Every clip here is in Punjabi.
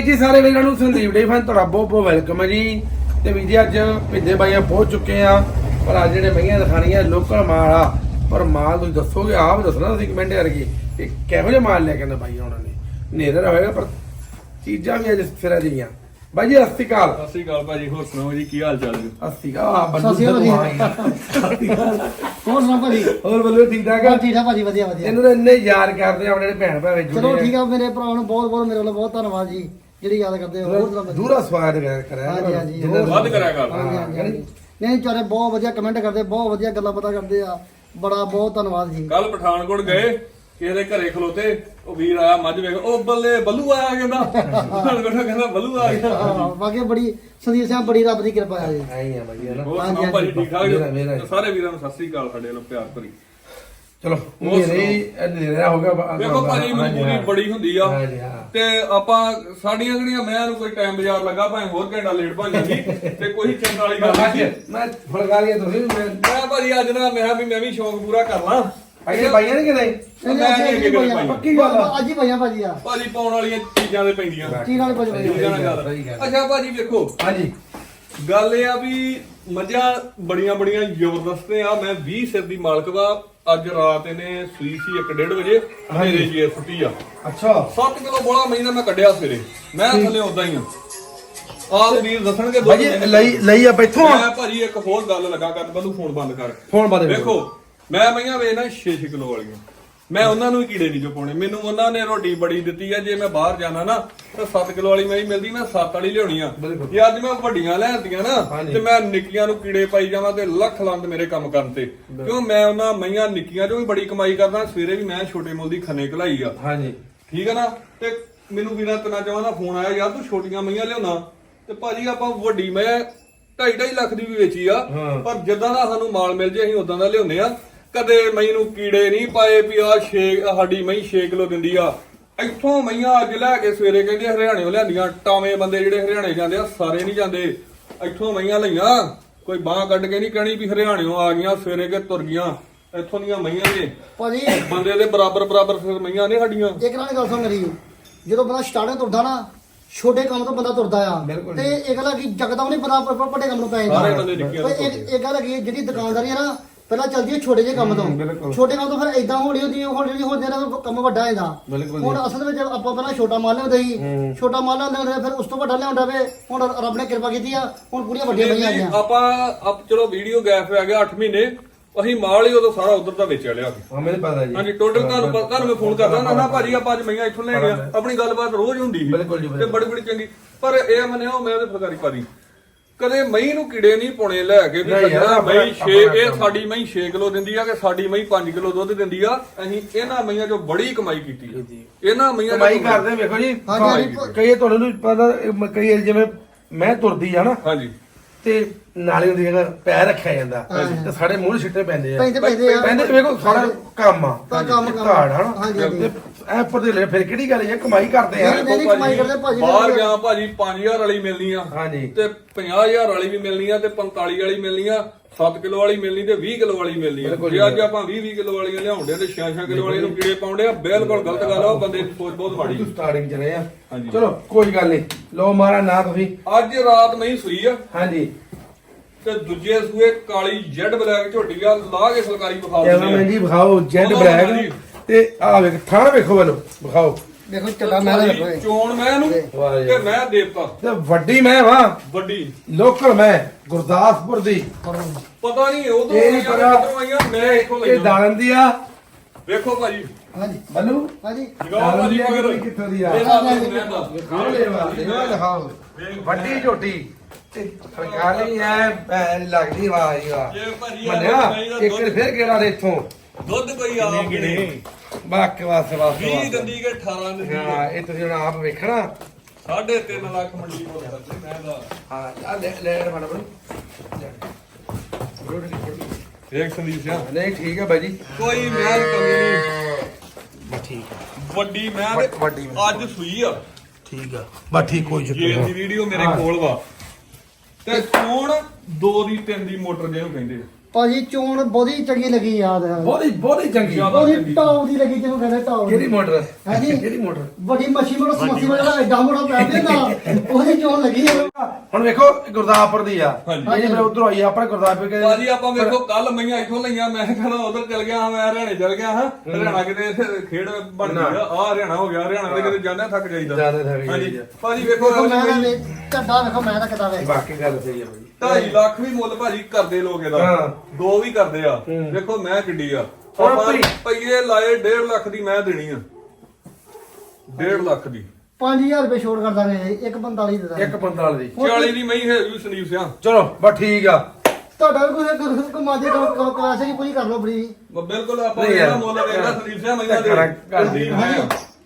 ਵੀਰ ਜੀ ਸਾਰੇ ਵੀਰਾਂ ਨੂੰ ਸੰਦੀਪ ਡੇ ਫਨ ਤੁਹਾਡਾ ਬਹੁਤ ਬਹੁਤ ਵੈਲਕਮ ਹੈ ਜੀ। ਤੇ ਵੀਰ ਜੀ ਅੱਜ ਭਿੱਦੇ ਬਾਈਆਂ ਪਹੁੰਚ ਚੁੱਕੇ ਆ ਪਰ ਅੱਜ ਜਿਹੜੇ ਮਈਆਂ ਦਿਖਾਣੀਆਂ ਲੋਕਲ ਮਾਲ ਆ ਪਰ ਮਾਲ ਤੁਸੀਂ ਦੱਸੋਗੇ ਆਪ ਦੱਸਣਾ ਤੁਸੀਂ ਕਮੈਂਟ ਕਰਕੇ ਕਿ ਕਿਹੋ ਜਿਹਾ ਮਾਲ ਲੈ ਕੇ ਆਂਦਾ ਬਾਈ ਉਹਨਾਂ ਨੇ। ਨੇਦਰ ਹੋਏਗਾ ਪਰ ਚੀਜ਼ਾਂ ਵੀ ਅੱਜ ਸਿਰਾਂ ਦੀਆਂ। ਬਾਈ ਜੀ ਸਤਿ ਸ਼੍ਰੀ ਅਕਾਲ। ਸਤਿ ਸ਼੍ਰੀ ਅਕਾਲ ਭਾਜੀ ਹੋਰ ਸੁਣਾਓ ਜੀ ਕੀ ਹਾਲ ਚਾਲ ਜੀ? ਸਤਿ ਸ਼੍ਰੀ ਅਕਾਲ ਆ। ਬੱਲੂ ਸਤਿ ਸ਼੍ਰੀ ਅਕਾਲ। ਹੋਰ ਸੁਣਾ ਭਾਜੀ? ਹੋਰ ਬੱਲੂ ਠੀਕ ਠਾਕ ਆ? ਹਾਂ ਠੀਕ ਠਾਕ ਭਾਜੀ ਵਧੀਆ ਵਧੀਆ। ਇਹਨੂੰ ਤਾਂ ਇੰਨੇ ਯਾਦ ਕਰਦੇ ਆ ਆਪਣੇ ਜਿਹੜੇ ਭੈਣ ਭਾਵੇਂ ਜੁੜੇ ਚਲੋ ਠੀਕ ਆ ਮੇਰੇ ਭਰਾ ਨੂੰ ਬਹੁਤ ਬਹੁਤ ਮੇਰੇ ਵੱਲੋਂ ਬਹੁਤ ਧੰਨਵਾਦ ਜੀ। ਜਿਹੜੀ ਯਾਦ ਕਰਦੇ ਹੋ ਹੋਰ ਦੂਰਾ ਕਰ- ਕਰਿਆ ਹਾਂਜੀ, ਹਾਂਜੀ, ਜਿੱਦਾਂ- ਹੋਰ। ਵੱਧ ਕਰਿਆ ਕਰ। ਹਾਂਜੀ, ਹਾਂਜੀ, ਹਾਂਜੀ। ਨਹੀਂ ਚਾਰੇ ਬਹੁਤ ਵਧੀਆ ਕਮੈਂਟ ਕਰਦੇ ਬਹੁਤ ਵਧੀਆ ਗੱਲਾਂ ਪਤਾ ਕਰਦੇ ਆ। ਬੜਾ ਬਹੁਤ ਧੰਨਵਾਦ ਜੀ। ਕੱਲ ਪਠਾਨਕੋਟ ਗਏ ਕਿਸੇ ਦੇ ਘਰੇ ਖਲੋਤੇ ਉਹ ਵੀਰ ਆਇਆ ਮੱਝ ਵੇਖ ਉਹ ਬੱਲੇ ਬੱਲੂ ਆਇਆ ਕਹਿੰਦਾ। ਪਠਾਨਕੋਟ ਕਹਿੰਦਾ ਬੱਲੂ ਆ ਗਿਆ। ਹਾਂ, ਬਾਕੀ ਬੜੀ ਸੰਦੀਪ ਸਿੰਘ ਬੜੀ ਰੱਬ ਦੀ ਕਿਰਪਾ ਹੈ ਜੀ। ਆਈ ਆ ਬਾਈ ਨਾ? ਹੋਰ ਹਾਂਜੀ, ਸੁਣਾਓ ਭਾਜੀ ਹਾਂਜੀ। ਠੀਕ ਠਾਕ? ਮੇਰਾ- ਮੇਰਾ ਜੀ। ਸਾਰੇ ਵੀਰਾਂ ਨੂੰ ਸਤਿ ਸ਼੍ਰੀ ਅਕਾਲ ਸਾਡੇ ਵੱਲੋਂ ਪਿਆਰ ਭਰੀ। ਚਲੋ ਮੇਰੇ ਨੇਰਾ ਹੋ ਗਿਆ ਬਾ- ਵੇਖੋ ਭਾਜੀ ਮਜਬੂਰੀ ਹਾਂ। ਬੜੀ ਹੁੰਦੀ ਆ। ਹਾਂਜੀ, ਹਾਂ। ਤੇ ਆਪਾਂ ਸਾਡੀਆਂ ਜਿਹੜੀਆਂ ਮੈਂ ਨੂੰ ਕੋਈ ਟਾਈਮ ਬਾਜ਼ਾਰ ਲੱਗਾ ਭਾਵੇਂ ਹੋਰ ਘੰਟਾ ਲੇਟ ਬਣ ਜਾਂਦੀ ਤੇ ਕੋਈ ਚਿੰਤਾ ਵਾਲੀ ਗੱਲ ਅੱਜ ਨਹੀਂ। ਮੈਂ ਫੜਕਾਰੀਆਂ ਤੁਸੀਂ ਮੈਂ ਮੈਂ ਭਾਜੀ ਅੱਜ ਨਾ ਮੈਂ ਕਿਹਾ ਵੀ ਮੈਂ ਵੀ ਸ਼ੌਂਕ ਪੂਰਾ ਕਰ ਲਾਂ। ਭਾਈ ਬਾਈਆਂ ਨੇ ਕਿ ਨਹੀਂ? ਨਹੀਂ, ਮੈਂ ਅੱਜ ਨਹੀਂ ਅੱਗੇ ਹੀ ਕਦੇ ਭਾਈਆਂ। ਪਾਈ। ਪੱਕੀ ਗੱਲ ਆ। ਅੱਜ ਹੀ ਭਾਈਆਂ ਭਾਜੀ ਆ। ਭਾਜੀ ਪਾਉਣ ਵਾਲੀਆਂ ਚੀਜ਼ਾਂ ਦੇ ਪੈਂਦੀਆਂ। ਚੀਨ ਵਾਲੇ ਭਾਜੀ ਸਹੀ ਠੀਕ ਆ ਨਾ ਗੱਲ, ਗੱਲ ਸਹੀ ਗੱਲ। ਅੱਛਾ ਭਾਜੀ ਵੇਖੋ। ਹਾਂਜੀ। ਗੱਲ ਇਹ ਆ ਵੀ ਮੱਝਾਂ ਬੜੀਆਂ ਬੜੀਆਂ ਜ਼ਬਰਦਸਤ ਆ। ਮੈਂ 20 ਸਿਰ ਦੀ ਮਾਲਕ ਵਾ। ਅੱਜ ਰਾਤ ਇਹਨੇ ਸੂਈ ਸੀ 1:30 ਵਜੇ ਮੇਰੇ ਜੀ ਫੁੱਟੀ ਆ। ਅੱਛਾ। 7 ਕਿਲੋ ਬੋਲਾ ਮਹੀਨਾ ਮੈਂ ਕੱਢਿਆ ਸਵੇਰੇ। ਮੈਂ ਥੱਲੇ ਉਦਾਂ ਹੀ ਆ। ਆਪ ਵੀਰ ਦੱਸਣਗੇ ਭਾਈ ਜੀ, ਲਈ ਲਈ ਆ ਇੱਥੋਂ ਮੈਂ ਭਾਜੀ ਇੱਕ ਹੋਰ ਗੱਲ ਲਗਾ ਕਰ ਬੰਦੂ ਫੋਨ ਬੰਦ ਕਰ। ਫੋਨ ਬਾਦੇ ਵੇਖੋ ਮੈਂ ਮਈਆਂ ਵੇਚਣਾ 6-6 ਕਿਲੋ ਵਾਲੀਆਂ। ਮੈਂ ਉਹਨਾਂ ਨੂੰ ਹੀ ਕੀੜੇ ਨਹੀਂ ਜੋ ਪਾਉਣੇ ਮੈਨੂੰ ਉਹਨਾਂ ਨੇ ਰੋਟੀ ਬੜੀ ਦਿੱਤੀ ਆ ਜੇ ਮੈਂ ਬਾਹਰ ਜਾਣਾ ਨਾ ਤਾਂ 7 ਕਿਲੋ ਵਾਲੀ ਮੈਂ ਮਿਲਦੀ ਮੈਂ 7 ਵਾਲੀ ਲਿਆਉਣੀ ਆ। ਬਿਲਕੁਲ। ਜੇ ਅੱਜ ਮੈਂ ਵੱਡੀਆਂ ਲੈਂਦੀਆਂ ਨਾ ਹਾਂਜੀ। ਤੇ ਮੈਂ ਨਿੱਕੀਆਂ ਨੂੰ ਕੀੜੇ ਪਾਈ ਜਾਵਾਂ ਤੇ ਲੱਖ ਲੰਦ ਮੇਰੇ ਕੰਮ ਕਰਨ ਤੇ। ਕਿਉਂ ਮੈਂ ਉਹਨਾਂ ਮਈਆਂ ਨਿੱਕੀਆਂ ਚੋਂ ਵੀ ਬੜੀ ਕਮਾਈ ਕਰਦਾ ਸਵੇਰੇ ਵੀ ਮੈਂ ਛੋਟੇ ਮੁੱਲ ਦੀ ਖਨੇ ਘਲਾਈ ਆ। ਹਾਂਜੀ। ਠੀਕ ਹੈ ਨਾ? ਤੇ ਮੈਨੂੰ ਵੀਰਾਂ ਤਨਾ ਚਾਹਾਂ ਦਾ ਫੋਨ ਆਇਆ ਯਾਰ ਤੂੰ ਛੋਟੀਆਂ ਮਈਆਂ ਲਿਆਉਣਾ। ਤੇ ਭਾਜੀ ਆਪਾਂ ਵੱਡੀ ਮੈਂ 2.5 ਲੱਖ ਦੀ ਵੀ ਵੇਚੀ ਆ ਹਾਂ। ਪਰ ਜਿੱਦਾਂ ਦਾ ਸਾਨੂੰ ਮਾਲ ਮਿਲ ਜੇ ਅਸੀਂ ਉਦਾਂ ਦਾ ਲਿਆਉਂਦੇ ਆ। ਕਦੇ ਮਈ ਨੂੰ ਕੀੜੇ ਨਹੀਂ ਪਾਏ ਵੀ ਆ 6 ਸਾਡੀ ਮਈ 6 ਕਿਲੋ ਦਿੰਦੀ ਆ। ਇੱਥੋਂ ਮਈਆਂ ਅੱਜ ਲੈ ਕੇ ਸਵੇਰੇ ਕਹਿੰਦੇ ਹਰਿਆਣੇੋਂ ਲਿਆਂਦੀਆਂ ਟਾਵੇਂ ਬੰਦੇ ਜਿਹੜੇ ਹਰਿਆਣੇ ਜਾਂਦੇ ਆ ਸਾਰੇ ਨਹੀਂ ਜਾਂਦੇ। ਇੱਥੋਂ ਮਈਆਂ ਲਈਆਂ ਕੋਈ ਬਾਹ ਕੱਢ ਕੇ ਨਹੀਂ ਕਹਿਣੀ ਵੀ ਹਰਿਆਣੇੋਂ ਆ ਗਈਆਂ ਸਵੇਰੇ ਕੇ ਤੁਰ ਗਈਆਂ। ਇੱਥੋਂ ਦੀਆਂ ਮਈਆਂ ਨੇ। ਭਾਜੀ ਬੰਦੇ ਦੇ ਬਰਾਬਰ ਬਰਾਬਰ ਫਿਰ ਮਈਆਂ ਨੇ ਸਾਡੀਆਂ। ਇੱਕ ਨਾਲ ਗੱਲ ਸੁਣ ਮੇਰੀ। ਜਦੋਂ ਬੰਦਾ ਸਟਾਰਟਿੰਗ ਤੁਰਦਾ ਨਾ ਛੋਟੇ ਕੰਮ ਤੋਂ ਬੰਦਾ ਤੁਰਦਾ ਆ। ਤੇ ਇਹ ਗੱਲ ਹੈ ਕਿ ਜਗਦਾ ਨਹੀਂ ਪਤਾ ਵੱਡੇ ਕੰਮ ਨੂੰ ਪੈ ਜਾਂਦਾ। ਇੱਕ ਗੱਲ ਹੈਗੀ ਹੈ, ਜਿਹੜੀ ਦੁਕਾਨਦਾਰੀ ਹੈ ਨਾ ਪਹਿਲਾਂ ਚੱਲਦੀ ਹੈ ਛੋਟੇ ਜਿਹੇ ਕੰਮ ਬਿਲਕੁਲ। ਤੋਂ ਛੋਟੇ ਕੰਮ ਤੋਂ ਫਿਰ ਇਦਾਂ ਹੋਣੀ ਹੁੰਦੀ ਹੈ ਹੌਲੀ ਹੌਲੀ ਹੋ ਜਾਂਦਾ ਕੰਮ ਵੱਡਾ ਹੁੰਦਾ ਬਿਲਕੁਲ ਹੁਣ ਅਸਲ ਵਿੱਚ ਆਪਾਂ ਪਹਿਲਾਂ ਛੋਟਾ ਮਾਲ ਲਿਆਉਂਦੇ ਸੀ। ਛੋਟਾ ਮਾਲ ਲਿਆਉਂਦੇ ਹੁੰਦੇ ਫਿਰ ਉਸ ਤੋਂ ਵੱਡਾ ਲਿਆਉਂਦਾ ਵੇ। ਹੁਣ ਰੱਬ ਨੇ ਕਿਰਪਾ ਕੀਤੀ ਆ ਹੁਣ ਪੂਰੀਆਂ ਵੱਡੀਆਂ ਬਈਆਂ ਆ ਗਈਆਂ ਆਪਾਂ ਆਪ ਚਲੋ ਵੀਡੀਓ ਗੈਪ ਆ ਗਿਆ 8 ਮਹੀਨੇ ਅਸੀਂ ਮਾਲ ਹੀ ਉਦੋਂ ਸਾਰਾ ਉਧਰ ਦਾ ਵੇਚਿਆ ਲਿਆ ਸੀ। ਹਾਂ ਮੈਨੂੰ ਪਤਾ ਜੀ। ਹਾਂਜੀ ਟੋਟਲ ਤੁਹਾਨੂੰ ਪਤਾ ਤੁਹਾਨੂੰ ਮੈਂ ਫੋਨ ਕਰਦਾ ਨਾ ਨਾ ਭਾਜੀ ਆਪਾਂ ਅੱਜ ਮਈਆਂ ਇੱਥੋਂ ਲੈ ਗਿਆ ਆਪਣੀ ਗੱਲਬਾਤ ਰੋਜ਼ ਹੁੰਦੀ ਸੀ। ਬਿਲਕੁਲ ਜੀ, ਤੇ। ਬੜੀ ਬੜੀ ਚੰਗੀ। ਪਰ ਇਹ ਮੰਨਿਓ ਮੈਂ ਉਹਦੇ ਫਰਕਾਰੀ ਪਾਦੀ ਕਦੇ ਮਈ ਨੂੰ ਕੀੜੇ ਨਹੀਂ ਪਾਉਣੇ ਲੈ ਕੇ ਵੀ ਨਹੀਂ ਯਾਰ, ਸੱਜਣਾ ਆਪਣਾ- ਮਈ 6 ਆਪਣਾ ਇਹ ਸਾਡੀ ਮਈ 6 ਕਿਲੋ ਦਿੰਦੀ ਆ ਕਿ ਸਾਡੀ ਮਈ 5 ਕਿਲੋ ਦੁੱਧ ਦਿੰਦੀ ਆ ਅਸੀਂ ਇਹਨਾਂ ਮਈਆਂ ਚੋਂ ਬੜੀ ਕਮਾਈ ਕੀਤੀ ਆ। ਇਹਨਾਂ ਮਈਆਂ ਚੋਂ ਕਮਾਈ ਕਰਦੇ ਵੇਖੋ ਜੀ ਹਾਂਜੀ, ਹਾਂਜੀ। ਕਈ ਤੁਹਾਨੂੰ ਨੀ ਪਤਾ ਇਹ ਕਈ ਜਿਵੇਂ ਮੈਂ ਤੁਰਦੀ ਆ ਨਾ ਹਾਂਜੀ ਤੇ ਨਾਲੇ ਦੀ ਜਗ੍ਹਾ ਪੈਰ ਰੱਖਿਆ ਜਾਂਦਾ। ਤੇ ਸਾਡੇ ਮੂੰਹ ਛਿੱਟੇ ਪੈਂਦੇ ਆ। ਪੈਂਦੇ ਪੈਂਦੇ ਆ। ਪੈਂਦੇ ਵੇਖੋ ਸਾਡਾ ਕੰਮ ਆ। ਤਾਂ ਕੰਮ- ਕੰਮ। ਘਾੜ ਹਨਾ। ਤੇ ਐ ਪਰ ਦੇ ਲੈ ਫਿਰ ਕਿਹੜੀ ਗੱਲ ਹੈ ਕਮਾਈ ਕਰਦੇ ਆ? ਨਹੀਂ, ਨਹੀਂ, ਕਮਾਈ ਕਰਦੇ ਭਾਜੀ, ਬਾਹਰ। ਗਿਆ ਭਾਜੀ 5000 ਵਾਲੀ ਮਿਲਣੀ ਆ। ਹਾਂਜੀ। ਤੇ 50000 ਵਾਲੀ ਵੀ ਮਿਲਣੀ ਆ ਤੇ 45 ਵਾਲੀ ਮਿਲਣੀ ਆ। 7 ਕਿਲੋ ਵਾਲੀ ਮਿਲਣੀ ਤੇ 20 ਕਿਲੋ ਵਾਲੀ ਮਿਲਣੀ ਜੇ ਅੱਜ ਆਪਾਂ 20 20 ਕਿਲੋ ਵਾਲੀਆਂ ਲਿਆਉਂਦੇ ਤੇ 6 6 ਕਿਲੋ ਵਾਲੀ ਨੂੰ ਕੀੜੇ ਪਾਉਂਦੇ ਆ ਬਿਲਕੁਲ ਗਲਤ ਗੱਲ ਆ ਉਹ ਬੰਦੇ ਦੀ ਸੋਚ ਬਹੁਤ ਮਾੜੀ। ਸਟਾਰਟਿੰਗ ਚ ਰਹੇ ਆ। ਹਾਂਜੀ। ਚਲੋ ਕੋਈ ਗੱਲ ਨਹੀਂ। ਲੋ ਮਾਰਾ ਨਾ ਤੁਸੀਂ। ਅੱਜ ਰਾਤ ਨਹੀਂ ਸੂਈ ਆ। ਹਾਂਜੀ। ਤੇ ਦੂਜੇ ਸੂਏ ਕਾਲੀ ਜੈਡ ਬਲੈਕ ਝੋਟੀ ਆ ਲਾ ਕੇ ਫੁਲਕਾਰੀ ਵਿਖਾ ਕੈਮਰਾਮੈਨ ਦਿੰਦੇ ਜੀ ਵਿਖਾਓ ਜੈਡ ਉਹਦਾ ਬਲੈਕ। ਤੇ ਆ ਵੇਖ ਥਾਣ ਵੇਖੋ ਵੱਲੋਂ ਵਿਖਾਓ। ਦੇਖੋ ਚੱਡਾ ਮੈਂ ਭਾਜੀ, ਰੱਖੋ ਚੋਣ ਮੈਂ ਨੂੰ ਵਾਹ ਜੀ। ਤੇ ਮੈਂ ਦੇਵਤਾ। ਤੇ ਵੱਡੀ ਮੈਂ ਵਾਂ। ਵੱਡੀ। ਲੋਕਲ ਮੈਂ ਗੁਰਦਾਸਪੁਰ ਦੀ। ਪਤਾ ਨਹੀਂ ਉਦੋਂ ਇਹ ਨਹੀਂ ਆਈਆਂ ਪਤਾ ਕਿੱਧਰੋਂ ਆਈਆਂ ਮੈਂ ਇੱਥੋਂ ਇਹ ਲਈਆਂ ਦਾਲਨ ਦੀ ਆ। ਵੇਖੋ ਭਾਜੀ। ਹਾਂਜੀ। ਬੱਲੂ? ਹਾਂਜੀ। ਜਗਾਓ ਭਾਜੀ ਦਾਲਨ ਮਗਰ। ਦੀ ਕਿੱਥੋਂ ਦੀ ਆ? ਇਹ ਨਾਲ ਨਹੀਂ ਰਹਿੰਦਾ ਵਿਖਾਓ ਲੈ ਵਾਲੀ। ਨਾ ਦਿਖਾਓ। ਵੱਡੀ ਝੋਟੀ। ਤੇ ਸਰਕਾਰੀ ਐ ਭੈਣ ਲੱਗਦੀ ਵਾਹ ਜੀ ਵਾਹ। ਜੇ ਭਾਜੀ ਆ ਮੰਨਿਆ ਇੱਕ ਵਾਰ ਫਿਰ ਕਿਹੜਾ ਦੇ ਇੱਥੋਂ। ਦੁੱਧ ਕੋਈ ਆਪ ਨਹੀਂ। ਬਾਕ ਵਾਸ ਵਾਸ 20 ਦੰਦੀ ਕੇ 18 ਦੰਦੀ ਹਾਂ ਇਹ ਤੁਸੀਂ ਹੁਣ ਆਪ ਵੇਖਣਾ। ਸਾਢੇ 3 ਲੱਖ ਮੰਡੀ ਕੋਲ ਮੈਂ ਦਾ ਹਾਂ ਆ ਲੈ ਲੈ ਫੜ ਬਣ ਦੇਖ ਸੰਦੀਪ ਸਿੰਘ ਨਹੀਂ ਠੀਕ ਹੈ ਬਾਈ ਜੀ। ਕੋਈ ਮੈਂ ਕਮੀ ਨਹੀਂ। ਠੀਕ ਹੈ ਵੱਡੀ ਮੈਂ ਵੱਡ-। ਅੱਜ ਸੂਈ ਆ। ਠੀਕ ਆ। ਬਸ ਠੀਕ ਕੋਈ ਚੱਕਰ ਜੇ ਦੀ ਨਹੀਂ ਵੀਡੀਓ ਮੇਰੇ। ਕੋਲ ਵਾ। ਤੇ ਕੌਣ ਦੋ ਦੀ ਤਿੰਨ ਦੀ ਮੋਟਰ ਜਿਹਨੂੰ ਕਹਿੰਦੇ ਆ। ਭਾਜੀ ਚੋਣ ਬਹੁਤੀ ਚੰਗੀ ਲੱਗੀ ਯਾਦ ਹੈ। ਬਹੁਤੀ ਬਹੁਤੀ ਚੰਗੀ ਬਹੁਤੀ ਟੌਪ ਦੀ ਲੱਗੀ ਜਿਹਨੂੰ ਕਹਿੰਦੇ ਟੌਪ ਕਿਹੜੀ ਮੋਟਰ? ਹੈ ਜੀ ਕਿਹੜੀ ਮੋਟਰ? ਵੱਡੀ ਮੱਛੀ ਮੋਟਰ ਸਮੱਸੀ ਮੋਟਰ ਦਾ ਐਡਾ ਮੋਟਾ ਪੈਂਦੇ ਨਾ ਉਹਦੀ ਚੋਣ ਲੱਗੀ ਹੈ। ਹੁਣ ਵੇਖੋ ਗੁਰਦਾਸਪੁਰ ਦੀ ਆ। ਇਹ ਮੈਂ ਉਧਰ ਆਈ ਆਪਣੇ ਗੁਰਦਾਸਪੁਰ ਕੇ ਭਾਜੀ ਆਪਾਂ ਵੇਖੋ ਕੱਲ ਮਈਆਂ ਇੱਥੋਂ ਲਈਆਂ ਮੈਂ ਕਹਿੰਦਾ ਉਧਰ ਚੱਲ ਗਿਆ ਮੈਂ ਹਰਿਆਣੇ ਚੱਲ ਗਿਆ ਹਾਂ। ਹਰਿਆਣਾ ਕਿਤੇ ਇੱਥੇ ਖੇਡ ਬਣ ਗਿਆ ਆ। ਹਰਿਆਣਾ ਹੋ ਗਿਆ ਹਰਿਆਣਾ ਦੇ ਕਿਤੇ ਜਾਂਦਾ ਥੱਕ ਜਾਈਦਾ। ਹਾਂਜੀ। ਭਾਜੀ ਵੇਖੋ ਮੈਂ ਝੱਡਾ ਵੇਖੋ ਮੈਂ ਤਾਂ ਕਿਦਾਂ ਵੇਖ ਬਾਕੀ ਗੱਲ ਸਹੀ ਹੈ ਭਾਜੀ। ਢਾਈ ਲੱਖ ਵੀ ਮੁੱਲ ਭਾਜੀ ਕਰਦੇ ਲੋਕ ਇਹਦਾ। ਦੋ ਵੀ ਕਰਦੇ ਆ। ਦੇਖੋ ਮੈਂ ਕਿੱਡੀ ਆ। ਪਈਏ ਲਾਏ 1.5 ਲੱਖ ਦੀ ਮੈਂ ਦੇਣੀ ਆ। 1.5 ਲੱਖ ਦੀ। 5000 ਰੁਪਏ ਛੋੜ ਕਰ ਦਾਂਗੇ 145 ਦੇ ਦਾਂਗੇ। 145 ਦੀ 40 ਦੀ ਮਈ ਹੈ ਵੀ ਸੁਨੀਲ ਸਿਆ। ਚਲੋ ਬਸ ਠੀਕ ਆ। ਤੁਹਾਡਾ ਵੀ ਕੋਈ ਕਮਾਜੇ ਕਲਾਸੇ ਦੀ ਪੂਰੀ ਕਰ ਲਓ ਬੜੀ। ਬਿਲਕੁਲ ਆਪਾਂ ਇਹਦਾ ਮੁੱਲ ਦੇਣਾ ਸੁਨੀਲ ਸਿਆ ਮਹੀਨਾ ਦੇ।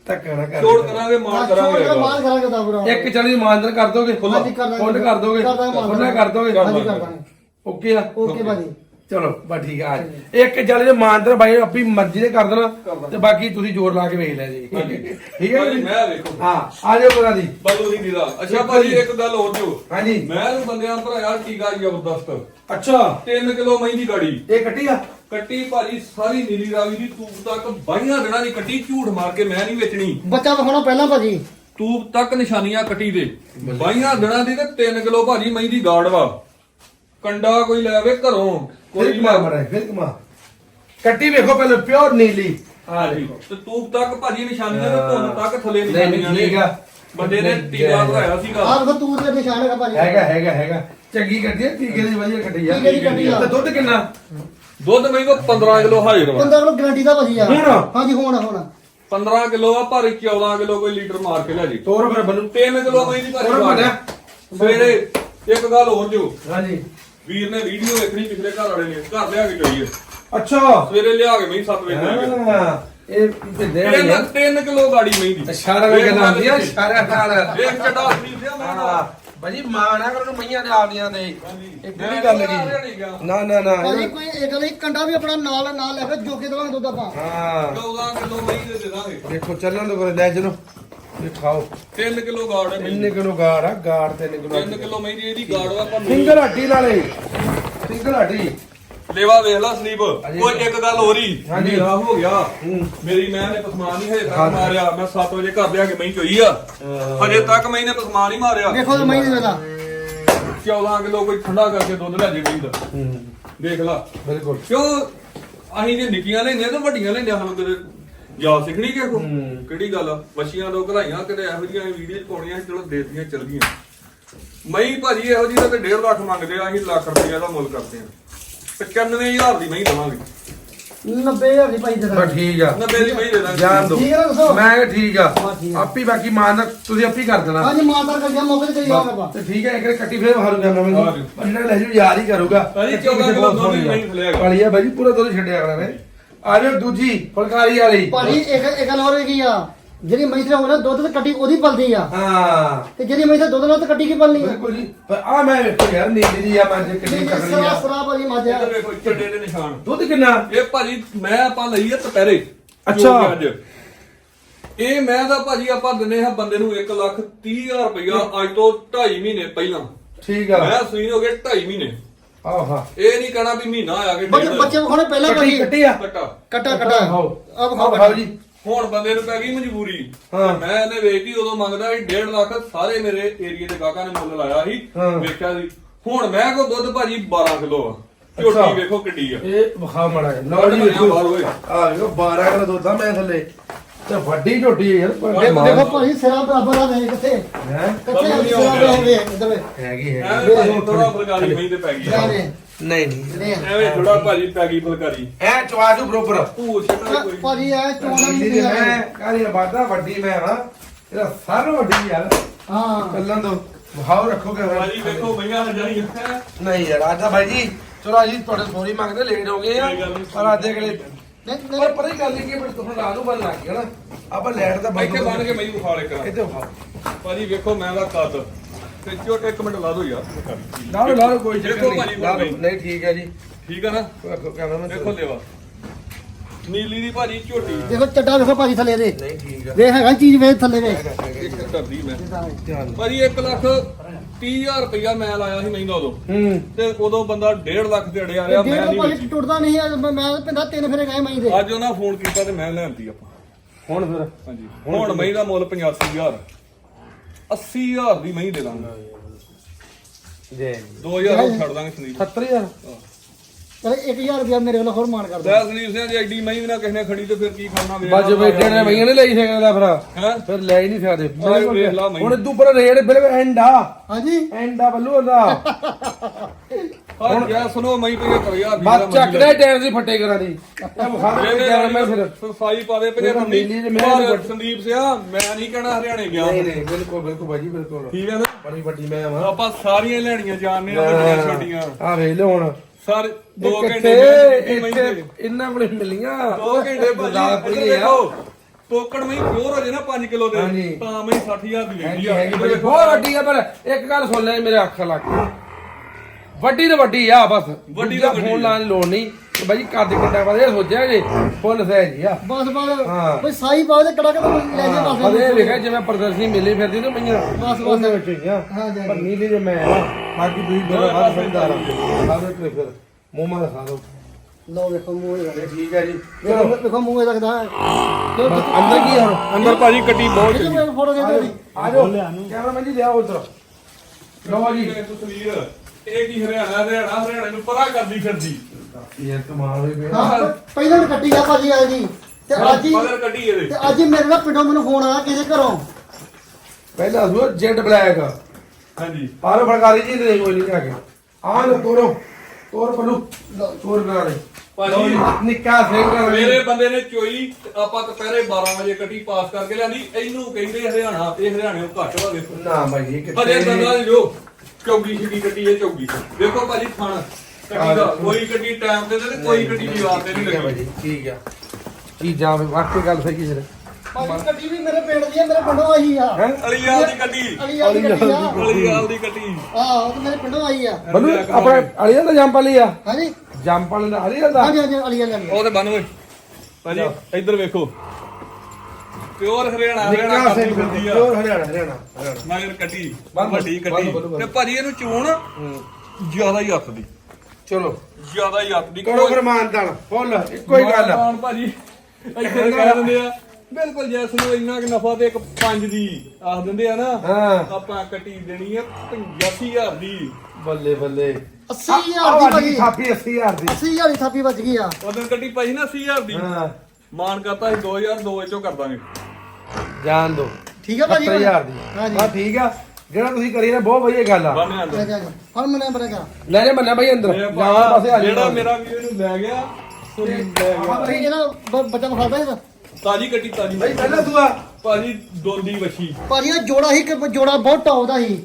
ਧੱਕਾ ਨਾ ਕਰ ਛੋੜ ਕਰਾਂਗੇ ਮਾਰ ਛੋੜ ਕਰਾਂਗੇ ਕੇ ਮਾਰ ਕਰਾਂਗੇ ਤਾਂ ਬੁਰਾ ਇੱਕ ਚਲੀ ਮਾਨਦਰ ਕਰ ਦੋਗੇ ਹਾਂਜੀ, ਕਰ ਦਾਂਗੇ। ਫੁੱਲ ਕਰ ਦੋਗੇ। ਕਰ ਦਾਂਗੇ, ਫੁੱਲ ਕਰ ਦੋਗੇ। ਹਾਂਜੀ ਕਰ ਦਾਂਗੇ। ਓਕੇ ਆ। ਓਕੇ ਭਾਜੀ। ਚਲੋ ਬਸ ਠੀਕ ਆ। ਅੱਜ ਇੱਕ ਜਲੇ ਦੇ ਮਾਨਦਰ ਬਾਈ ਆਪਣੀ ਮਰਜ਼ੀ ਦੇ ਕਰ ਦੇਣਾ ਤੇ ਬਾਕੀ ਤੁਸੀਂ ਜ਼ੋਰ ਲਾ ਕੇ ਵੇਖ ਲੈ ਜੀ। ਠੀਕ ਹੈ ਭਾਜੀ ਜੀ? ਮੈਂ ਵੇਖੋ। ਹਾਂ ਆ ਜਾਓ ਦੀ। ਬਲੂ ਦੀ ਦੀਦਾ ਅੱਛਾ ਭਾਜੀ ਇੱਕ ਗੱਲ ਹੋਰ ਜੋ ਹਾਂਜੀ। ਮੈਂ ਨੂੰ ਬੰਦਿਆਂ ਭਰਾ ਯਾਰ ਟੀਕਾ ਜ਼ਬਰਦਸਤ ਅੱਛਾ। 3 ਕਿਲੋ ਮਹਿੰਦੀ ਗਾੜੀ। ਇਹ ਕੱਟੀ ਆ? ਕੱਟੀ ਭਾਜੀ ਸਾਰੀ ਨੀਲੀ ਰਾਵੀ ਦੀ ਤੂਬ ਤੱਕ ਬਾਈਆਂ ਦਿਨਾਂ ਦੀ ਕੱਟੀ ਝੂਠ ਮਾਰ ਕੇ ਮੈਂ ਨਹੀਂ ਵੇਚਣੀ। ਬੱਚਾ ਵਿਖਾਉਣਾ ਪਹਿਲਾਂ ਭਾਜੀ। ਤੂਬ ਤੱਕ ਨਿਸ਼ਾਨੀਆਂ ਕੱਟੀ ਦੇ। ਬਾਈਆਂ ਦਿਨਾਂ ਦੀ ਤੇ 3 ਕਿਲੋ ਭਾਜੀ ਮਹਿੰਦੀ ਗਾੜ ਵਾ ਕੰਡਾ ਕੋਈ ਲੈ ਆਵੇ ਘਰੋਂ। ਫਿਰ ਕੋਈ ਕਮਾ ਮਰਾ ਫਿਰ ਕਮਾ ਕੱਟੀ ਵੇਖੋ ਪਹਿਲੇ ਪਿਓਰ ਨੀਲੀ। ਆ ਜੀ। ਤੇ ਤੂਬ ਤੱਕ ਭਾਜੀ ਨਿਸ਼ਾਨੀਆਂ ਤੇ ਧੁੰਨ ਤੱਕ ਥੱਲੇ ਨਹੀਂ, ਨਹੀਂ, ਨਿਸ਼ਾਨੀਆਂ ਠੀਕ ਆ। ਬੰਦੇ ਨੇ ਟੀਕਾ ਜੈ- ਲਗਾਇਆ ਸੀਗਾ। ਆਹ ਵੇਖੋ ਤੂੰ ਤੇ ਨਿਸ਼ਾਨ ਹੈਗਾ ਭਾਜੀ। ਹੈਗਾ ਹੈਗਾ ਹੈਗਾ। ਚੰਗੀ ਕੱਟੀ ਆ ਟੀਕੇ ਦੀ ਵਧੀਆ ਕੱਟੀ ਆ। ਟੀਕੇ ਦੀ ਕੱਟੀ ਆ। ਤੇ ਦੁੱਧ ਕਿੰਨਾ? ਦੁੱਧ ਮਹਿੰਗੋ 15 ਕਿਲੋ ਹਾਜ਼ਰ ਵਾ ਬੰਦਾ ਕੋਲ ਗਰੰਟੀ ਦਾ ਭਾਜੀ ਆ। ਹੁਣ? ਹਾਂਜੀ ਹੁਣ ਹੁਣ। 15 ਕਿਲੋ ਆ ਪਰ 14 ਕਿਲੋ ਕੋਈ ਲੀਟਰ ਮਾਰ ਕੇ ਲੈ ਜੀ। ਤੋਰ ਫਿਰ ਬਨੂ। 3 ਕਿਲੋ ਹੋਰ ਗਾੜ। ਬਣਿਆ? ਸਵੇਰੇ ਇੱਕ ਗੱਲ ਹੋਰ ਜੋ। ਹਾਂਜੀ। ਵੀਰ ਨੇ ਵੀਡੀਓ ਵੇਖਣੀ ਪਿਛਲੇ ਘਰ ਵਾਲੇ ਨੇ। ਘਰ ਲਿਆ ਕੇ ਚੋਈ ਹੈ ਅੱਛਾ। ਸਵੇਰੇ ਲਿਆ ਕੇ ਮੈਂ 7 ਵਜੇ ਲੈ ਕੇ। ਹਾਂ ਇਹ ਭਿੰਦੇ ਵਾਲੀ ਆ। 3 ਕਿਲੋ ਗਾੜੀ ਮਹਿੰਦੀ ਇਸ਼ਾਰਾ ਨਾਲ ਗੱਲਾਂ ਆਉਂਦੀਆਂ ਇਸ਼ਾਰਾ ਨਾਲ। ਇੱਕ ਚਟਾ ਸੀ ਤੇ ਮੈਂ ਹਾਂ। ਭਾਜੀ ਮਾਣਾ ਕਰੋ ਨੂੰ ਮਈਆਂ ਦੇ ਆਪਦੀਆਂ ਦੇ ਇਹ ਕਿਹੜੀ ਗੱਲ ਕੀ? ਨਾ ਨਾ ਨਾ। ਭਾਜੀ ਕੋਈ ਇਹ ਗੱਲ ਹੀ ਕੰਡਾ ਵੀ ਆਪਣਾ ਨਾਲ ਨਾਲ ਲੈ ਕੇ ਜੋਗੇ ਦਵਾਂਗੇ ਦੁੱਧ ਆਪਾਂ। ਹਾਂ। 14 ਕਿਲੋ ਮਹਿੰਦੀ ਦੇ ਦੇ ਦਾਂਗੇ। ਦੇਖੋ ਚੱਲਣ ਦੋ ਲੈ ਚਲੋ। ਇਹ ਖਾਓ। 3 ਕਿਲੋ ਗਾੜ ਹੈ ਇੰਨੇ ਕਿਲੋ ਗਾੜ ਆ ਗਾੜ ਤੇ 3 ਕਿਲੋ 3 ਕਿਲੋ ਮਹਿੰਦੀ ਇਹਦੀ ਗਾੜ ਵਾ ਪਰ ਸਿੰਗਲ ਹੱਡੀ ਨਾਲੇ। ਸਿੰਗਲ ਹੱਡੀ। ਲੇਵਾ ਵੇਖ ਲਾ ਸਲੀਪ। ਹਾਂਜੀ। ਕੋਈ ਇੱਕ ਗੱਲ ਹੋ। ਰਹੀ ਹਾਂਜੀ। ਹਨੇਰਾ ਹੋ ਗਿਆ। ਹੂੰ। ਮੇਰੀ ਮੈਂ ਨੇ ਪਸਮਾਨ ਨਹੀਂ ਹਜੇ ਤੱਕ। ਮਾਰਿਆ। ਮੈਂ 7 ਵਜੇ ਘਰ ਲਿਆ ਕੇ ਮੈਂ ਚੋਈ ਆ। ਹਾਂ। ਹਜੇ ਤੱਕ ਮੈਂ ਨੇ ਪਸਮਾਨ ਨਹੀਂ ਮਾਰਿਆ। ਵੇਖੋ ਤੇ ਮਹੀਂ ਦੇ ਵੇਲਾ। 14 ਕਿਲੋ ਕੋਈ ਠੰਡਾ ਕਰਕੇ ਦੁੱਧ ਲੈ ਜੇ ਮਹਿੰਦਾ ਹੂੰ। ਦੇਖ ਲਾ। ਬਿਲਕੁਲ। ਕਿਉਂ? ਅਸੀਂ ਜੇ ਨਿੱਕੀਆਂ ਲੈਂਦੇ ਤਾਂ ਵੱਡੀਆਂ ਲੈਂਦੇ ਕਿਤੇ ਜਾ ਸਿੱਖਣੀ ਕਿ ਕੋ ਹੂੰ। ਕਿਹੜੀ ਗੱਲ ਆ? ਬੱਚੀਆਂ ਤੋਂ ਘਲਾਈਆਂ ਕਿਤੇ ਇਹੋ ਜਿਹੀਆਂ ਵੀਡੀਓ ਪਾਉਣੀਆਂ ਸੀ, ਚਲੋ ਦੇਤੀਆਂ ਚੱਲ ਗਈਆਂ। ਮਈ ਭਾਜੀ ਇਹੋ ਜਿਹੀ ਦਾ ਤੇ 1.5 ਲੱਖ ਮੰਗਦੇ ਆ ਅਸੀਂ ਲੱਖ ਰੁਪਏ ਦਾ ਮੁੱਲ ਕਰਦੇ ਆ। 95000 ਦੀ ਮਹੀਂ ਦਵਾਂਗੇ। 90000 ਦੀ ਭਾਈ ਦੇ ਬਸ ਦਾਂਗੇ ਠੀਕ ਆ। 90 ਦੀ ਮਹੀਂ ਦੇ ਦਾਂਗੇ। ਜਾਣ ਦੋ। ਠੀਕ ਹੈ ਨਾ ਦੱਸੋ? ਮੈਂ ਕਿਹਾ ਠੀਕ ਆ। ਹਾਂ, ਠੀਕ ਆ। ਆਪੀ ਬਾਕੀ ਮਾਨ ਤੁਸੀਂ ਆਪੀ ਕਰ ਦੇਣਾ। ਹਾਂਜੀ ਮਾਨਦਾਰ ਕਰ ਗਿਆ ਮੌਕੇ ਤੇ ਜਾਵਾਂਗੇ ਆਪਾਂ। ਤੇ ਠੀਕ ਹੈ ਇੱਕ ਕੱਟੀ ਫੇਰ ਹਾਰੂਗਾ ਮੈਂ। ਮੈਨੂੰ ਹਾਂਜੀ। ਬੰਨਾ ਲੈ ਜੂ ਯਾਰ ਹੀ ਕਰੂਗਾ। ਭਾਜੀ, ਕੱਟੀ 14 ਪਿੱਛੇ ਕਿਲੋ ਦੁੱਧ ਹੀ ਆ। ਨਹੀਂ ਥੱਲੇ ਹੈਗਾ। ਆ ਬਾਜੀ ਪੂਰਾ ਦੁੱਧ ਛੱਡਿਆ ਅਗਲਾ ਨੇ ਆ ਜਾਓ ਦੂਜੀ ਫੁਲਕਾਰੀ ਵਾਲੀ। ਭਾਜੀ ਇੱਕ ਇੱਕ ਗੱਲ ਹੋਰ ਹੈਗੀ ਆ। ਜਿਹੜੀ ਤੇ ਹੋਣਾ ਦੁੱਧ ਤੇ ਕੱਟੀ ਉਹਦੀ ਪਲਦੀ ਆ। ਹਾਂ। ਤੇ ਜਿਹੜੀ ਤੇ ਦੁੱਧ ਨਾਲ ਤੇ ਕੱਟੀ ਕੀ ਪਲਣੀ ਆ? ਬਿਲਕੁਲ ਜੀ। ਪਰ ਆ ਮੈਂ ਵੇਖੋ ਯਾਰ ਨੀਲੀ ਦੀ ਆ ਮੈਂ ਕਿੰਨੀ ਤਕੜੀ ਸਰਾ ਆ ਸਰਾ ਭਾਜੀ ਮਾਜਿਆ ਇੱਧਰ ਵੇਖੋ ਚੱਡੇ ਦੇ ਨਿਸ਼ਾਨ। ਦੁੱਧ ਕਿੰਨਾ? ਇਹ ਭਾਜੀ ਮੈਂ ਆਪਾਂ ਲਈ ਆ ਦੁਪਹਿਰੇ। ਅੱਛਾ। ਜੋ ਕਿ ਅੱਜ। ਇਹ ਮੈਂ ਤਾਂ ਭਾਜੀ ਆਪਾਂ ਦਿੰਨੇ ਆ ਬੰਦੇ ਨੂੰ 1 ਲੱਖ 30 ਹਜ਼ਾਰ ਰੁਪਇਆ ਅੱਜ ਤੋਂ 2.5 ਮਹੀਨੇ ਪਹਿਲਾਂ। ਠੀਕ ਆ। ਮੈਂ ਸੂਈ ਹੋ ਗਏ 2.5 ਮਹੀਨੇ। ਆਹ। ਹਾਂ ਇਹ ਨਹੀਂ ਕਹਿਣਾ ਵੀ ਮਹੀਨਾ ਆ ਕੇ ਬੱਚੇ ਬੱਚੇ ਵਿਖਾਉਣੇ ਪਹਿਲਾਂ ਕੱਟੀ ਭਾਜੀ ਕੱਟੀ ਆ। ਕੱਟਾ। ਕੱਟਾ ਕੱਟਾ ਖਾਓ ਅਬ ਖਾਓ ਖਾਓ ਖਾਓ ਜੀ। ਹੁਣ ਬੰਦੇ ਨੂੰ ਪੈ ਗਈ ਮਜਬੂਰੀ। ਮੈਂ ਇਹਨੇ ਵੇਚਦੀ ਉਦੋਂ ਮੰਗਦਾ ਸੀ 1.5 ਲੱਖ ਸਾਰੇ ਮੇਰੇ ਏਰੀਏ ਦੇ ਗਾਹਕਾਂ ਨੇ ਮੁੱਲ ਲਾਇਆ ਸੀ। ਵੇਖਿਆ ਸੀ। ਹੁਣ ਮੈਂ ਕੋ ਦੁੱਧ ਭਾਜੀ 12 ਕਿਲੋ ਆ। ਝੋਟੀ ਵੇਖੋ ਕਿੱਡੀ ਆ। ਇਹ ਵਿਖਾ ਮੜਾ ਲਓ ਜੀ ਵੇਖੋ। ਆ ਵੇਖੋ 12 ਕਿਲੋ ਦੁੱਧ ਆ ਮੈਂ ਥੱਲੇ। ਤੇ ਵੱਡੀ ਝੋਟੀ ਹੈ ਯਾਰ ਦੇਖੋ ਦੇਖੋ ਭਾਜੀ ਸਿਰਾ ਬਰਾਬਰ ਆ ਵੇ ਕਿੱਥੇ। ਹੈ? ਕਿੱਥੇ ਆ ਸਿਰਾ ਬਰਾਬਰ ਵੇ ਇੱਧਰ ਵੇ ਹੈਗੀ ਹੈ ਥੋੜਾ ਫੁਲਕਾਰੀ ਮਹੀਂ ਤੇ ਪੈ ਗਈ। ਆ। ਨਹੀਂ ਨਹੀਂ। ਐਵੇਂ ਥੋੜਾ ਭਾਜੀ ਪੈ ਗਈ ਫੁਲਕਾਰੀ ਐ ਚਵਾਜੂ ਬਰੋਬਰ। ਭੂਰ ਛੱਡਣਾ ਕੋਈ। ਭਾਜੀ ਐ ਚੋਣਾ ਨਹੀਂ ਦੀ ਪਿਆ ਮੈਂ ਕਾਲੀ ਬਾਦਾ ਵੱਡੀ ਮੈਂ ਹਾਂ ਇਹਦਾ ਸਾਰਾ ਵੱਡੀ ਯਾਰ। ਹਾਂ। ਕੱਲਾਂ ਤੋਂ ਭਾਵ ਰੱਖੋਗੇ ਫਿਰ। ਭਾਜੀ ਵੇਖੋ ਮਈਆਂ ਹਜਾਰੀਆਂ ਨਹੀਂ ਯਾਰ ਆਜਾ ਭਾਈ ਜੀ ਚਲੋ ਅਸੀਂ ਤੁਹਾਡੇ ਸੋਰੀ ਮੰਗਦੇ ਲੇਟ ਹੋ ਗਏ ਆ। ਪਰ ਅੱਜ ਅਗਲੇ ਨਹੀਂ ਪਰ ਨਹੀਂ ਪਤਾ ਹੀ ਗੱਲ ਨਹੀਂ ਕਿ ਬਟ ਤੁਹਾਨੂੰ ਰਾਤ ਨੂੰ ਬੰਨ ਲੱਗ ਗਿਆ ਨਾ। ਆਪਾਂ ਲੈਟ ਦਾ ਇੱਥੇ ਬੰਨ ਕੇ ਮਈ ਉਖਾਲੇ ਕਰਾਂ ਇੱਥੇ ਉਖਾ ਭਾਜੀ ਵੇਖੋ ਮੈਂ ਦਾ ਕੱਦ। ਤੇ ਝੋਟੇ ਇੱਕ ਮਿੰਟ ਲਾ ਦੋ ਯਾਰ। ਫੁਲਕਾਰੀ। ਲਾ ਲਓ ਲਾ ਕੋਈ ਚੱਕਰ ਦੇਖੋ ਨਹੀਂ। ਭਾਜੀ, ਲਾ ਲਓ। ਨਹੀਂ ਠੀਕ ਹੈ ਜੀ। ਠੀਕ ਆ ਨਾ? ਵੇਖੋ ਕੈਮਰਾਮੈਨ ਵੇਖੋ ਲੈਵਾ ਨੀਲੀ ਦੀ ਭਾਜੀ ਝੋਟੀ। ਦੇਖੋ ਚੱਡਾ ਦੇਖੋ ਭਾਜੀ ਥੱਲੇ ਦੇ। ਨਹੀਂ ਠੀਕ ਹੈ ਵੇ ਹੈਗਾ ਚੀਜ਼ ਵੇ ਥੱਲੇ ਵੇ ਇੱਕ ਕਰਦੀ ਮੈਂ। ਧਿਆਨ। ਭਾਜੀ 1 ਲੱਖ 30000 ਰੁਪਇਆ ਮੈਂ ਲਾਇਆ ਸੀ ਮਹੀਨਾ ਉਦੋਂ। ਹੂੰ। ਤੇ ਉਦੋਂ ਬੰਦਾ 1.5 ਲੱਖ ਦੇ ਅੜਿਆ ਰਿਹਾ ਮੈਂ ਡੇਢ ਨਹੀਂ ਭਾਜੀ ਟੁੱਟਦਾ ਨਹੀਂ ਹੈ ਮੈਂ ਮੈਂ ਪਿੰਦਾ ਤਿੰਨ ਫੇਰੇ ਗਏ ਮਈ ਦੇ ਅੱਜ ਉਹਨਾਂ ਫੋਨ ਕੀਤਾ ਤੇ ਮੈਂ ਲੈਣਤੀ ਆਪਾਂ। ਹੁਣ ਫਿਰ? ਹਾਂਜੀ। ਹੁਣ ਮਹੀਂ ਦਾ ਮੁੱਲ 85000 80000 ਦੀ ਮਹੀਂ ਦੇ ਦਾਂਗੇ। ਜੈ। 2000 ਉਹ ਛੱਡ ਦਾਂਗੇ ਸੰਦੀਪ 70000 ਚਲ 1000 ਰੁਪਇਆ ਮੇਰੇ ਵੱਲੋਂ ਹੋਰ ਮਾਨ ਕਰ ਦੋ ਲੈ ਸੰਦੀਪ ਸਿੰਘ ਜੇ ਐਡੀ ਮਹੀਂ ਵੀ ਨਾ ਕਿਸੇ ਨੇ ਖੜੀ ਤੇ ਫਿਰ ਕੀ ਕਰਨਾ ਵੇਖ ਬੱਜ ਬੈਠੇ ਨੇ ਮਈਆਂ ਨੇ ਲਈ ਸਕਦਾ ਫਿਰ। ਹੈ? ਫਿਰ ਲੈ ਹੀ ਨਹੀਂ ਸਕਦੇ। ਲਾ ਮਈ। ਹੁਣ ਇਦੋਂ ਉੱਪਰ ਰੇਟ ਬਿਲਕੁਲ ਐਂਡਾ। ਹਾਂਜੀ। ਐਂਡਾ ਬੱਲੂ ਹੁੰਦਾ ਹਾਂ ਜੈ ਸੁਣੋ ਮਹੀਂ ਤੇ ਕਰ ਯਾਰ ਬਸ ਚੱਕਦਾ ਟਾਈਮ ਸੀ ਫੱਟੇ ਕਰਾਂ ਦੀ। ਇਹ ਬੁਖਾਰ ਦੇ ਕੈਮਰਾ ਫਿਰ। ਸਫ਼ਾਈ ਪਾ ਦੇ ਭਜੇ ਮੇਰਾ ਨੀਲੀ ਤੇ ਮੈਂ ਪਰ ਨਹੀਂ ਸੰਦੀਪ ਸਿਆ ਮੈਂ ਨਹੀਂ ਕਹਿਣਾ ਹਰਿਆਣੇ ਗਿਆ। ਨਹੀਂ ਨਹੀਂ ਬਿਲਕੁਲ ਬਿਲਕੁਲ ਭਾਜੀ ਬਿਲਕੁਲ। ਠੀਕ ਹੈ ਨਾ? ਬੜੀ ਵੱਡੀ ਮੈਂ ਆਵਾਂ ਆਪਾਂ ਸਾਰੀਆਂ ਲੈਣੀਆਂ ਜਾਣਨੇ ਆ ਵੱਡੀਆਂ ਛੋਟੀਆਂ। ਆ ਵੇਖ ਲਓ ਹੁਣ। ਸਾਰੇ 2 ਇਹ ਘੰਟੇ ਦੀ ਇੱਥੇ ਦੇ ਇੰਨਾ ਬੜੇ ਮਿਲੀਆਂ। 2 ਘੰਟੇ ਭਾਜੀ ਦੇਖੋ ਟੋਕੜ ਮਹੀਂ ਪਿਓਰ ਹੋ ਜੇ ਨਾ 5 ਕਿਲੋ ਦੇ। ਤਾਂ ਮਹੀਂ 60000 ਦੀ ਵੇਚੀ ਆ। ਬਹੁਤ ਵੱਡੀ ਆ ਪਰ ਇੱਕ ਗੱਲ ਸੁਣ ਲੈ ਮੇਰੇ ਅੱਖ ਲੱਗ। ਵੱਡੀ ਤੇ ਵੱਡੀ ਆ ਬਸ। ਵੱਡੀ ਵੱਡੀ ਫੋਨ ਦੀ ਲੋੜ ਨਹੀਂ। ਤੇ ਬਾਈ ਕੱਦ ਕਿੰਨਾ ਵਧਿਆ ਸੋਚਿਆ ਜੀ ਫੁੱਲ ਸਾਈਜ਼ ਹੀ ਆ। ਬਸ ਬਸ। ਹਾਂ। ਕੋਈ ਸਾਈ ਪਾਓ ਤੇ ਕੜਾ ਕੜਾ ਲੈ ਜੇ ਪਰ ਪਾਸੇ ਇਹ ਵੇਖਿਆ ਜਿਵੇਂ ਪ੍ਰਦਰਸ਼ਨੀ ਮੇਲੇ ਫਿਰਦੀ ਨਾ ਮਈਆਂ ਬਸ, ਬਸ। ਉਹਦੇ ਵਿੱਚ ਹੀ ਆ। ਹਾਂ ਜੀ, ਹਾਂ ਪਰ। ਨੀਲੀ ਜੇ ਮੈਂ ਆ। ਬਾਕੀ ਤੁਸੀਂ ਮੇਰਾ ਬਾਤ ਸਮਝਦਾਰ ਆ ਸਾਰੇ ਤੇ ਫਿਰ ਮੂੰਹ ਮਾ ਦਿਖਾ ਦਿਓ ਲਓ ਵੇਖੋ ਮੂੰਹ ਇਹਦਾ। ਇਹ ਠੀਕ ਹੈ ਜੀ। ਵੇਖੋ ਵੇਖੋ ਮੂੰਹ ਇਹਦਾ ਕਿਦਾਂ ਹੈ। ਬਸ ਅੰਦਰ ਕੀ ਆ ਹੁਣ? ਅੰਦਰ ਭਾਜੀ ਗੱਡੀ ਬਹੁਤ ਮੈਨੂੰ ਫੋਟੋ ਦੇ ਦਿਓ ਜੀ। ਆ ਜਾਓ। ਕੈਮਰਾਮੈਨ ਜੀ ਲਿਆਓ ਉਧਰ। ਲਓ ਜੀ। ਤਸਵੀਰ। ਇਹ ਕੀ ਹਰਿਆਣਾ ਹਰਿਆਣਾ ਹਰਿਆਣੇ ਨੂੰ ਪਤਾ ਕਰਦੀ ਫਿਰਦੀ। ਯਾਰ ਕਮਾਲ ਹੋਈ ਪਿਆ ਹਾਂ ਪਹਿਲਾਂ ਵੀ ਕੱਟੀ ਆ ਭਾਜੀ ਆ ਜੀ ਤੇ ਅੱਜ ਹੀ ਮਗਰ ਗੱਡੀ ਇਹਦੇ। ਤੇ ਅੱਜ ਹੀ ਮੇਰੇ ਨਾਲ ਪਿੰਡੋਂ ਮੈਨੂੰ ਫੋਨ ਆਇਆ ਕਿਸੇ ਘਰੋਂ। ਪਹਿਲਾ ਸੂ ਜੈਟ ਬਲੈਕ ਹਾਂਜੀ। ਪਾਰ ਫੜਕਾਰੀ ਜੀ ਦੇ ਕੋਈ ਨਹੀਂ ਆ ਕੇ। ਆ ਲੋ ਤੋਰੋ। ਤੋਰ ਪਲੂ। ਤੋਰ ਬਣਾ ਦੇ। ਭਾਜੀ ਨਿੱਕਾ ਸਿੰਘ ਮੇਰੇ ਬੰਦੇ ਨੇ ਚੋਈ ਤੇ ਆਪਾਂ ਦੁਪਹਿਰੇ 12 ਵਜੇ ਗੱਡੀ ਪਾਸ ਕਰਕੇ ਲਿਆਂਦੀ। ਇਹਨੂੰ ਕਹਿੰਦੇ ਹਰਿਆਣਾ ਇਹ ਹਰਿਆਣੇ ਨੂੰ ਘੱਟ ਵਾ ਨਾ ਭਾਈ ਇਹ ਹਜੇ ਕਿੱਥੇ ਦੰਦਾਂ ਜੋ। ਚੌਗੀ ਛਿੱਕੀ ਗੱਡੀ ਇਹ ਚੌਗੀ ਦੇਖੋ ਭਾਜੀ ਥਣ ਗੱਡੀ ਦਾ ਕੋਈ ਗੱਡੀ ਟਾਈਮ ਤੇ ਤੇ ਕੋਈ ਗੱਡੀ ਦੀ ਵਾਰ ਤੇ ਨਹੀਂ ਠੀਕ ਹੈ ਲੱਗੀ। ਭਾਜੀ ਠੀਕ ਆ। ਚੀਜ਼ਾਂ ਵੀ ਵਾਕਈ ਗੱਲ ਸਹੀ ਹੈ ਭਾਜੀ ਗੱਡੀ ਵੀ ਮੇਰੇ ਪਿੰਡ ਦੀ ਆ ਮੇਰੇ ਪਿੰਡੋਂ ਆਈ ਆ। ਹੈ? ਅਲੀਆਲ ਦੀ ਗੱਡੀ ਅਲੀ ਵਾਲੀ ਗੱਡੀ ਆ। ਅਲੀਆਲ ਦੀ ਗੱਡੀ ਆਹ ਉਹ ਤੇ ਮੇਰੇ ਪਿੰਡੋਂ ਆਈ ਆ। ਬਲੂ ਆਪਣਾ ਅਲੀਆ ਦਾ ਜੰਪ ਵਾਲੀ ਆ? ਹਾਂਜੀ। ਜੰਪ ਵਾਲੇ ਦਾ ਅਲੀਆ ਦਾ? ਹਾਂਜੀ ਹਾਂਜੀ ਅਲੀ ਵਾਲੀ ਉਹ ਤੇ ਬੰਨ ਓਏ। ਭਾਜੀ ਇੱਧਰ ਵੇਖੋ। ਪਿਓਰ ਹਰਿਆਣਾ ਹਰਿਆਣਾ ਨਿੱਕਾ ਕਰਦੀ ਸਿੰਘ ਫਿਰਦੀ ਆ। ਪਿਓਰ ਹਰਿਆਣਾ ਹਰਿਆਣਾ ਹਰਿਆਣਾ। ਮਗਰ ਕੱਟੀ ਬੰਦ- ਵੱਡੀ ਕੱਟੀ ਬੰਦ- ਬੰਦ। ਤੇ ਭਾਜੀ ਇਹਨੂੰ ਚੋਣ ਜ਼ਿਆਦਾ ਹੀ ਹੱਥ ਦੀ। ਚਲੋ। ਜ਼ਿਆਦਾ ਹੀ ਹੱਥ ਦੀ। ਕਰੋ ਫਿਰ ਮਾਨਦਾਨ ਫੁੱਲ ਇੱਕੋ ਹੀ ਗੱਲ ਆ। ਮਾਨ ਭਾਜੀ ਇੱਥੇ ਕਹਿ ਦਿੰਦੇ ਆ ਬਿਲਕੁਲ ਜੈਸ ਨੂੰ ਇੰਨਾ ਕਿ ਨਫਾ ਤੇ ਇੱਕ ਪੰਜ ਦੀ ਆਖ ਦਿੰਦੇ ਆ ਨਾ ਹਾਂ। ਆਪਾਂ ਕੱਟੀ ਦੇਣੀ ਆ 85000 ਦੀ। ਬੱਲੇ ਬੱਲੇ। 80000 ਦੀ ਭਾਜੀ। ਥਾਪੀ 80000 ਦੀ। 80000 ਦੀ ਥਾਪੀ ਵੱਜ ਗਈ ਆ। ਉਦੋਂ ਕੱਟੀ ਭਾਜੀ ਨਾ 80000 ਦੀ। ਹਾਂ। ਮਾਨ ਕਰਤਾ ਸੀ 2002 ਵਿੱਚੋਂ ਕਰ ਦਾਂਗੇ। ਜਾਣ ਦੋ। ਠੀਕ ਆ ਭਾਜੀ 70000 ਦੀ। ਹਾਂਜੀ ਹਾਂ ਠੀਕ ਆ। ਜਿਹੜਾ ਤੁਸੀਂ ਕਰੀ ਨਾ ਬਹੁਤ ਵਧੀਆ ਗੱਲ ਆ। ਬੰਨਿਆ ਲੈ ਮਨੇ ਬਰੇਗਾ ਲੈ ਜਾ ਮੰਨਿਆ ਭਾਈ ਅੰਦਰ। ਜਾਵਾਂ ਪਾਸੇ ਆ ਜਿਹੜਾ ਮੇਰਾ ਵੀਰ ਨੂੰ ਲੈ ਗਿਆ ਸੋ ਲੈ ਗਿਆ। ਭਾਜੀ ਇਹਦਾ ਬ- ਬੱਚਾ ਮਖਾਦਾ ਇਹਦਾ। ਤਾਜੀ ਕੱਟੀ ਤਾਜੀ। ਭਾਈ ਪਹਿਲਾਂ ਤੂੰ ਆ। ਭਾਜੀ ਦੋਂਦੀ ਵਛੀ। ਭਾਜੀ ਇਹ ਜੋੜਾ ਹੀ ਕਿ ਜੋੜਾ ਬਹੁਤ ਟੌਪ ਦਾ ਸੀ।